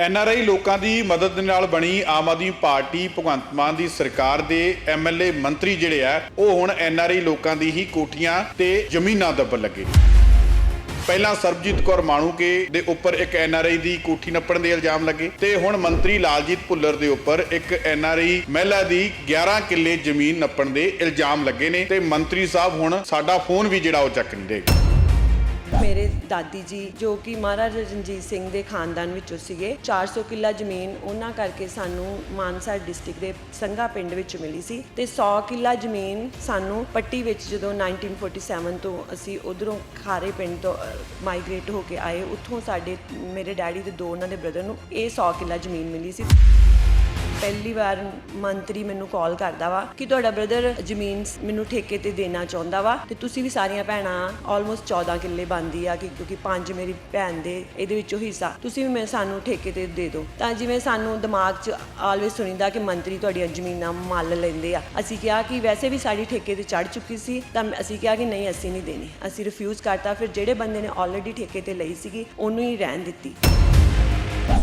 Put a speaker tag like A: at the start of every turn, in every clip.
A: N R I ਲੋਕਾਂ ਦੀ ਮਦਦ ਦੇ ਨਾਲ ਬਣੀ ਆਮ ਆਦਮੀ ਪਾਰਟੀ ਭਗਵੰਤ ਮਾਨ ਦੀ ਸਰਕਾਰ ਦੇ ਐਮਐਲਏ ਮੰਤਰੀ ਜਿਹੜੇ ਆ, ਉਹ ਹੁਣ ਐੱਨ ਆਰ ਆਈ ਲੋਕਾਂ ਦੀ ਹੀ ਕੋਠੀਆਂ ਤੇ ਜ਼ਮੀਨਾਂ ਦੱਬਣ ਲੱਗੇ। ਪਹਿਲਾਂ ਸਰਬਜੀਤ ਕੌਰ ਮਾਣੂਕੇ ਦੇ ਉੱਪਰ ਇੱਕ ਐਨਆਰਆਈ ਦੀ ਕੋਠੀ ਨੱਪਣ ਦੇ ਇਲਜ਼ਾਮ ਲੱਗੇ ਤੇ ਹੁਣ ਮੰਤਰੀ ਲਾਲਜੀਤ ਭੁੱਲਰ ਦੇ ਉੱਪਰ ਇੱਕ ਐਨਆਰਆਈ ਮਹਿਲਾ ਦੀ 11 ਕਿੱਲੇ ਜ਼ਮੀਨ ਨੱਪਣ ਦੇ ਇਲਜ਼ਾਮ ਲੱਗੇ ਨੇ ਤੇ ਮੰਤਰੀ ਸਾਹਿਬ ਹੁਣ ਸਾਡਾ ਫੋਨ ਵੀ ਜਿਹੜਾ ਉਹ ਚੱਕ ਨਹੀਂ ਰਹੇ।
B: ਮੇਰੇ ਦਾਦੀ ਜੀ, ਜੋ ਕਿ ਮਹਾਰਾਜਾ ਰਣਜੀਤ ਸਿੰਘ ਦੇ ਖਾਨਦਾਨ ਵਿੱਚੋਂ ਸੀਗੇ 400 ਕਿੱਲਾ ਜ਼ਮੀਨ ਉਹਨਾਂ ਕਰਕੇ ਸਾਨੂੰ ਮਾਨਸਾ ਡਿਸਟ੍ਰਿਕਟ ਦੇ ਸੰਘਾ ਪਿੰਡ ਵਿੱਚ ਮਿਲੀ ਸੀ ਤੇ 100 ਕਿੱਲਾ ਜ਼ਮੀਨ ਸਾਨੂੰ ਪੱਟੀ ਵਿੱਚ ਜਦੋਂ 1947 ਤੋਂ ਅਸੀਂ ਉਧਰੋਂ ਖਾਰੇ ਪਿੰਡ ਤੋਂ ਮਾਈਗ੍ਰੇਟ ਹੋ ਕੇ ਆਏ, ਉੱਥੋਂ ਸਾਡੇ ਮੇਰੇ ਡੈਡੀ ਦੇ ਦੋ ਉਹਨਾਂ ਦੇ ਬ੍ਰਦਰ ਨੂੰ ਇਹ 100 ਕਿੱਲਾ ਜ਼ਮੀਨ ਮਿਲੀ ਸੀ। ਪਹਿਲੀ ਵਾਰ ਮੰਤਰੀ ਮੈਨੂੰ ਕਾਲ ਕਰਦਾ ਵਾ ਕਿ ਤੁਹਾਡਾ ਬ੍ਰਦਰ ਜ਼ਮੀਨ ਮੈਨੂੰ ਠੇਕੇ ਤੇ ਦੇਣਾ ਚਾਹੁੰਦਾ ਵਾ ਤੇ ਤੁਸੀਂ ਵੀ ਸਾਰੀਆਂ ਭੈਣਾਂ ਆਲਮੋਸਟ 14 ਕਿੱਲੇ ਬੰਦੀ ਆ ਕਿ ਕਿਉਂਕਿ ਪੰਜ ਮੇਰੀ ਭੈਣ ਦੇ ਇਹਦੇ ਵਿੱਚੋਂ ਹਿੱਸਾ। ਤੁਸੀਂ ਵੀ ਮੈਂ ਸਾਨੂੰ ਠੇਕੇ ਤੇ ਦੇ ਦਿਓ। ਤਾਂ ਜਿਵੇਂ ਸਾਨੂੰ ਦਿਮਾਗ 'ਚ ਆਲਵੇਸ ਸੁਣੀਦਾ ਕਿ ਮੰਤਰੀ ਤੁਹਾਡੀਆਂ ਜ਼ਮੀਨਾਂ ਮੱਲ ਲੈਂਦੇ ਆ। ਅਸੀਂ ਕਿਹਾ ਕਿ ਵੈਸੇ ਵੀ ਸਾਡੀ ਠੇਕੇ ਤੇ ਚੜ ਚੁੱਕੀ ਸੀ, ਤਾਂ ਅਸੀਂ ਕਿਹਾ ਕਿ ਨਹੀਂ, ਅਸੀਂ ਨਹੀਂ ਦੇਣੀ। ਅਸੀਂ ਰਿਫਿਊਜ਼ ਕਰਤਾ। ਫਿਰ ਜਿਹੜੇ ਬੰਦੇ ਨੇ ਆਲਰੇਡੀ ਠੇਕੇ ਤੇ ਲਈ ਸੀਗੀ, ਉਹਨੂੰ ਹੀ ਰਹਿਣ ਦਿੱਤੀ।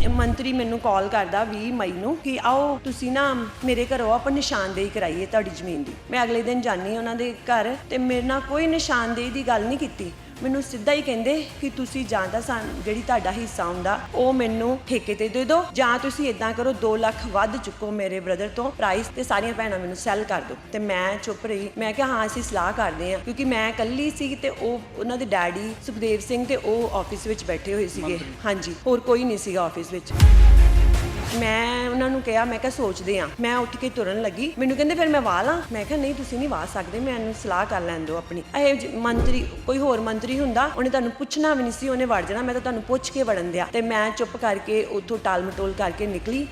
B: ਮੰਤਰੀ ਮੈਨੂੰ ਕਾਲ ਕਰਦਾ 20 ਮਈ ਨੂੰ ਕਿ ਆਓ ਤੁਸੀਂ ਨਾ ਮੇਰੇ ਘਰੋਂ ਆਪਾਂ ਨਿਸ਼ਾਨਦੇਹੀ ਕਰਾਈਏ ਤੁਹਾਡੀ ਜ਼ਮੀਨ ਦੀ। ਮੈਂ ਅਗਲੇ ਦਿਨ ਜਾਣੀ ਉਹਨਾਂ ਦੇ ਘਰ ਤੇ ਮੇਰੇ ਨਾਲ ਕੋਈ ਨਿਸ਼ਾਨਦੇਹੀ ਦੀ ਗੱਲ ਨਹੀਂ ਕੀਤੀ। ਮੈਨੂੰ ਸਿੱਧਾ ਹੀ ਕਹਿੰਦੇ ਕਿ ਤੁਸੀਂ ਜਾਂ ਤਾਂ ਸਾਨ ਜਿਹੜੀ ਤੁਹਾਡਾ ਹਿੱਸਾ ਹੁੰਦਾ ਉਹ ਮੈਨੂੰ ਠੇਕੇ ਤੇ ਦੇ ਦਿਓ ਜਾਂ ਤੁਸੀਂ ਇਦਾਂ ਕਰੋ 2 ਲੱਖ ਵੱਧ ਚੁੱਕੋ ਮੇਰੇ ਬ੍ਰਦਰ ਤੋਂ ਪ੍ਰਾਈਸ ਤੇ ਸਾਰੀਆਂ ਭੈਣਾਂ ਮੈਨੂੰ ਸੈੱਲ ਕਰ ਦਿਓ। ਤੇ ਮੈਂ ਚੁੱਪ ਰਹੀ। ਮੈਂ ਕਿਹਾ ਹਾਂ ਅਸੀਂ ਸਲਾਹ ਕਰਦੇ ਹਾਂ। ਕਿਉਂਕਿ ਮੈਂ ਇਕੱਲੀ ਸੀ ਤੇ ਉਹ ਉਹਨਾਂ ਦੇ ਡੈਡੀ ਸੁਖਦੇਵ ਸਿੰਘ ਤੇ ਉਹ ਆਫਿਸ ਵਿੱਚ ਬੈਠੇ ਹੋਏ ਸੀਗੇ। ਹਾਂਜੀ ਹੋਰ ਕੋਈ ਨਹੀਂ ਸੀਗਾ ਆਫਿਸ ਵਿੱਚ। ਮੈਂ ਉਹਨਾਂ ਨੂੰ ਕਿਹਾ, ਮੈਂ ਕਿਹਾ ਸੋਚਦੇ ਆ ਮੈਂ ਉੱਠ ਕੇ ਤੁਰਨ ਲੱਗੀ। ਮੈਨੂੰ ਕਹਿੰਦੇ, ਫਿਰ ਮੈਂ ਵਾਹ ਲਾਂ। ਮੈਂ ਕਿਹਾ, ਨਹੀਂ, ਤੁਸੀਂ ਨਹੀਂ ਵਾਹ ਸਕਦੇ। ਮੈਂ ਇਹਨੂੰ ਸਲਾਹ ਕਰ ਲੈਣ ਦਿਓ ਆਪਣੀ। ਇਹ ਮੰਤਰੀ, ਕੋਈ ਹੋਰ ਮੰਤਰੀ ਹੁੰਦਾ, ਉਹਨੇ ਤੁਹਾਨੂੰ ਪੁੱਛਣਾ ਵੀ ਨਹੀਂ ਸੀ, ਉਹਨੇ ਵੜ ਜਾਣਾ। ਮੈਂ ਤਾਂ ਤੁਹਾਨੂੰ ਪੁੱਛ ਕੇ ਵੜਨ ਦਿਆ। ਤੇ ਮੈਂ ਚੁੱਪ ਕਰਕੇ ਉੱਥੋਂ ਟਾਲ ਮਟੋਲ ਕਰਕੇ ਨਿਕਲੀ।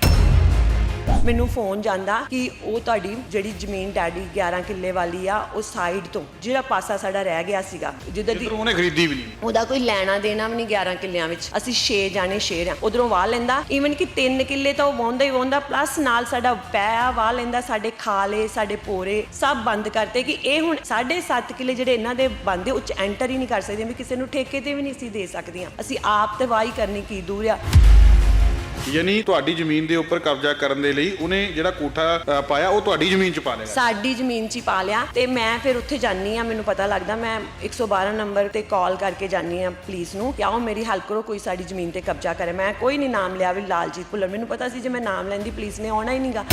B: ਮੈਨੂੰ ਫੋਨ ਜਾਂਦਾ ਕਿ ਉਹ ਤੁਹਾਡੀ ਜਿਹੜੀ ਜ਼ਮੀਨ ਡੈਡੀ 11 ਕਿੱਲੇ ਵਾਲੀ ਆ ਉਹ ਸਾਈਡ ਤੋਂ ਜਿਹੜਾ ਪਾਸਾ ਸਾਡਾ ਰਹਿ ਗਿਆ ਸੀਗਾ ਜਿੱਦਾਂ ਦੀ
A: ਉਹਨੇ ਖਰੀਦੀ ਵੀ ਨਹੀਂ।
B: ਉਹਦਾ ਕੋਈ ਲੈਣਾ ਦੇਣਾ ਵੀ ਨਹੀਂ 11 ਕਿੱਲਿਆਂ ਵਿੱਚ। ਅਸੀਂ 6 ਜਾਣੇ ਸ਼ੇਰ ਆ ਉਧਰੋਂ ਵਾਹ ਲੈਂਦਾ। ਈਵਨ ਕਿ 3 ਕਿੱਲੇ ਤਾਂ ਉਹ ਵਾਹੁੰਦਾ ਹੀ ਵਾਹੁੰਦਾ ਪਲੱਸ ਨਾਲ ਸਾਡਾ ਪੈ ਵਾਹ ਲੈਂਦਾ ਸਾਡੇ ਖਾਲੇ ਸਾਡੇ ਪੋਰੇ ਸਭ ਬੰਦ ਕਰਤੇ ਕਿ ਇਹ ਹੁਣ 7.5 ਕਿੱਲੇ ਜਿਹੜੇ ਇਹਨਾਂ ਦੇ ਬੰਦੇ ਉੱਚ ਐਂਟਰ ਹੀ ਨਹੀਂ ਕਰ ਸਕਦੇ ਵੀ ਕਿਸੇ ਨੂੰ ਠੇਕੇ ਤੇ ਵੀ ਨਹੀਂ ਅਸੀਂ ਦੇ ਸਕਦੀਆਂ। ਅਸੀਂ ਆਪ ਤੇ ਵਾਹੀ ਕਰਨੀ ਕੀ ਦੂਰ ਆ।
A: ਯਾਨੀ ਤੁਹਾਡੀ ਜ਼ਮੀਨ ਦੇ ਉੱਪਰ ਕਬਜ਼ਾ ਕਰਨ ਦੇ ਲਈ ਉਹਨੇ ਜਿਹੜਾ ਕੋਠਾ ਅ, ਪਾਇਆ ਉਹ ਤੁਹਾਡੀ ਜ਼ਮੀਨ 'ਚ ਪਾ ਲੇਗਾ
B: ਸਾਡੀ ਜ਼ਮੀਨ 'ਚ ਹੀ ਪਾ ਲਿਆ ਤੇ ਮੈਂ ਫਿਰ ਉੱਥੇ ਜਾਨੀ ਆ ਮੈਨੂੰ ਪਤਾ ਲੱਗਦਾ ਮੈਂ 112 ਨੰਬਰ ਤੇ ਕਾਲ ਕਰਕੇ ਜਾਨੀ ਆ ਪੁਲਿਸ ਨੂੰ ਕਿ ਆਓ ਮੇਰੀ ਹੈਲਪ ਕਰੋ ਕੋਈ ਸਾਡੀ ਜ਼ਮੀਨ ਤੇ ਕਬਜ਼ਾ ਕਰੇ। ਮੈਂ ਕੋਈ ਨਹੀਂ ਨਾਮ ਲਿਆ ਵੀ ਲਾਲਜੀਤ ਭੁੱਲਰ ਮੈਨੂੰ ਪਤਾ ਸੀ ਜੇ ਮੈਂ ਨਾਮ ਲੈਂਦੀ ਪੁਲਿਸ ਨੇ ਆਉਣਾ ਹੀ ਨਹੀਂਗਾ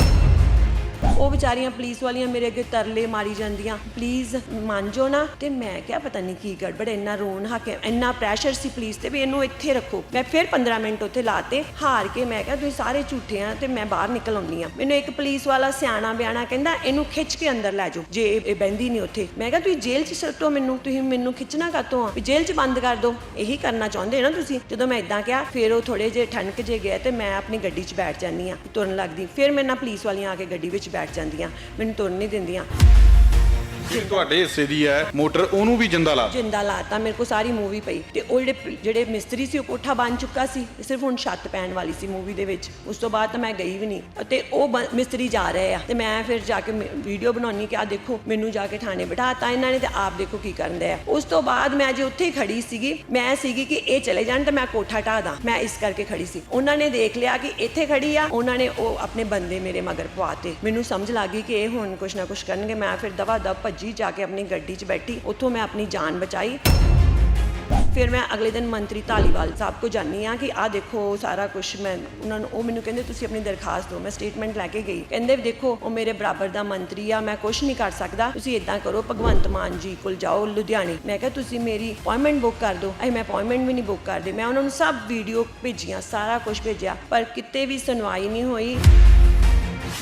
B: ਉਹ ਵਿਚਾਰੀਆਂ ਪੁਲਿਸ ਵਾਲੀਆਂ ਮੇਰੇ ਅੱਗੇ ਤਰਲੇ ਮਾਰੀ ਜਾਂਦੀਆਂ। ਪਲੀਜ਼ ਮੰਨ ਜਾਓ ਨਾ। ਤੇ ਮੈਂ ਕਿਹਾ, ਪਤਾ ਨਹੀਂ ਕੀ ਗੜਬੜ, ਇੰਨਾ ਰੋਣ ਹੱਕੇ, ਇੰਨਾ ਪ੍ਰੈਸ਼ਰ ਸੀ ਪੁਲਿਸ ਤੇ ਵੀ ਇਹਨੂੰ ਇੱਥੇ ਰੱਖੋ। ਮੈਂ ਫਿਰ 15 ਮਿੰਟ ਉੱਥੇ ਲਾਤੇ, ਹਾਰ ਕੇ ਮੈਂ ਕਿਹਾ, ਤੁਸੀਂ ਸਾਰੇ ਝੂਠੇ ਆ ਤੇ ਮੈਂ ਬਾਹਰ ਨਿਕਲ ਆਉਂਦੀ ਆ। ਮੈਨੂੰ ਇੱਕ ਪੁਲਿਸ ਵਾਲਾ ਸਿਆਣਾ ਬਿਆਣਾ ਕਹਿੰਦਾ, ਇਹਨੂੰ ਖਿੱਚ ਕੇ ਅੰਦਰ ਲੈ ਜਾਓ, ਜੇ ਇਹ ਬੈੰਦੀ ਨਹੀਂ ਉੱਥੇ। ਮੈਂ ਕਿਹਾ, ਤੁਸੀਂ ਜੇਲ੍ਹ 'ਚ ਸੱਟੋ ਮੈਨੂੰ, ਤੁਸੀਂ ਮੈਨੂੰ ਖਿੱਚਣਾ ਕਾਤੋਂ ਆ? ਵੀ ਜੇਲ੍ਹ 'ਚ ਬੰਦ ਕਰ ਦਿਓ ਇਹੀ ਕਰਨਾ ਚਾਹੁੰਦੇ ਨਾ ਤੁਸੀਂ। ਜਦੋਂ ਮੈਂ ਇਦਾਂ ਕਿਹਾ, ਫਿਰ ਉਹ ਥੋੜੇ ਜੇ ਠਣਕ ਜੇ ਗਏ ਤੇ ਮੈਂ ਆਪਣੀ ਗੱਡੀ 'ਚ ਬੈਠ ਜਾਂਦੀ ਆ, ਤੁਰਨ ਲੱਗਦੀ। ਫਿਰ ਮੇਰੇ ਨਾਲ ਪੁਲਿਸ ਵਾਲੀਆਂ ਆ ਕੇ ਗੱਡੀ ਵਿੱਚ ਬੈਠ ਜਾਂਦੀਆਂ ਮੈਨੂੰ ਤੁਰਨ ਨਹੀਂ ਦਿੰਦੀਆਂ।
A: ਜਿਹੜੀ ਤੁਹਾਡੇ ਹਿੱਸੇ ਦੀ ਹੈ, ਮੋਟਰ ਉਹਨੂੰ ਵੀ ਜਿੰਦਾ ਲਾ
B: ਜਿੰਦਾ ਲਾਤਾ ਮੇਰੇ ਕੋ ਸਾਰੀ ਮੂਵੀ ਪਈ। ਤੇ ਉਹ ਜਿਹੜੇ ਜਿਹੜੇ ਮਿਸਤਰੀ ਸੀ, ਉਹ ਕੋਠਾ ਬਣ ਚੁੱਕਾ ਸੀ, ਸਿਰਫ ਹੁਣ ਛੱਤ ਪੈਣ ਵਾਲੀ ਸੀ ਮੂਵੀ ਦੇ ਵਿੱਚ। ਉਸ ਤੋਂ ਬਾਅਦ ਤਾਂ ਮੈਂ ਗਈ ਵੀ ਨਹੀਂ। ਤੇ ਉਹ ਮਿਸਤਰੀ ਜਾ ਰਹੇ ਆ। ਤੇ ਮੈਂ ਫਿਰ ਜਾ ਕੇ ਵੀਡੀਓ ਬਣਾਉਣੀ ਕਿ ਆ ਦੇਖੋ, ਮੈਨੂੰ ਜਾ ਕੇ ਥਾਣੇ ਬਿਠਾਤਾ ਇਹਨਾਂ ਨੇ ਤੇ ਆਪ ਦੇਖੋ ਕੀ ਕਰਨ ਦੇ ਆ। ਉਸ ਤੋਂ ਬਾਅਦ ਮੈਂ ਜੇ ਉੱਥੇ ਹੀ ਖੜੀ ਸੀਗੀ, ਮੈਂ ਸੀਗੀ ਕਿ ਇਹ ਚਲੇ ਜਾਣ ਤੇ ਮੈਂ ਕੋਠਾ ਢਾਹ ਦਾਂ। ਮੈਂ ਇਸ ਕਰਕੇ ਖੜੀ ਸੀ। ਉਹਨਾਂ ਨੇ ਦੇਖ ਲਿਆ ਕਿ ਇੱਥੇ ਖੜੀ ਆ, ਉਹਨਾਂ ਨੇ ਉਹ ਆਪਣੇ ਬੰਦੇ ਮੇਰੇ ਮਗਰ ਪਵਾਤੇ ਮੈਨੂੰ ਸਮਝ ਲੱਗ ਗਈ ਕਿ ਇਹ ਹੁਣ ਕੁਛ ਨਾ ਕੁਛ ਕਰਨਗੇ, ਮੈਂ ਫਿਰ ਦਵਾ ਦਵ ਭੱਜੀ ਜਾ ਕੇ ਆਪਣੀ ਗੱਡੀ 'ਚ ਬੈਠੀ, ਉੱਥੋਂ ਮੈਂ ਆਪਣੀ ਜਾਨ ਬਚਾਈ। ਫਿਰ ਮੈਂ ਅਗਲੇ ਦਿਨ ਮੰਤਰੀ ਧਾਲੀਵਾਲ ਸਾਹਿਬ ਕੋ ਜਾਣੀ ਆ ਕਿ ਆ ਦੇਖੋ ਸਾਰਾ ਕੁਝ ਮੈਂ, ਉਹਨਾਂ ਨੂੰ, ਉਹ ਮੈਨੂੰ ਕਹਿੰਦੇ ਤੁਸੀਂ ਆਪਣੀ ਦਰਖਾਸਤ ਦਿਓ, ਮੈਂ ਸਟੇਟਮੈਂਟ ਲੈ ਕੇ ਗਈ। ਕਹਿੰਦੇ ਦੇਖੋ ਉਹ ਮੇਰੇ ਬਰਾਬਰ ਦਾ ਮੰਤਰੀ ਆ, ਮੈਂ ਕੁਝ ਨਹੀਂ ਕਰ ਸਕਦਾ, ਤੁਸੀਂ ਇਦਾਂ ਕਰੋ, ਭਗਵੰਤ ਮਾਨ ਜੀ ਕੋਲ ਜਾਓ ਲੁਧਿਆਣੇ। ਮੈਂ ਕਿਹਾ ਤੁਸੀਂ ਮੇਰੀ ਅਪਾਇੰਟਮੈਂਟ ਬੁੱਕ ਕਰ ਦਿਓ। ਅਈ ਮੈਂ ਅਪਾਇੰਟਮੈਂਟ ਵੀ ਨਹੀਂ ਬੁੱਕ ਕਰਦੇ, ਮੈਂ ਉਹਨਾਂ ਨੂੰ ਸਭ ਵੀਡੀਓ ਭੇਜੀਆਂ, ਸਾਰਾ ਕੁਝ ਭੇਜਿਆ, ਪਰ ਕਿਤੇ ਵੀ ਸੁਣਵਾਈ ਨਹੀਂ ਹੋਈ।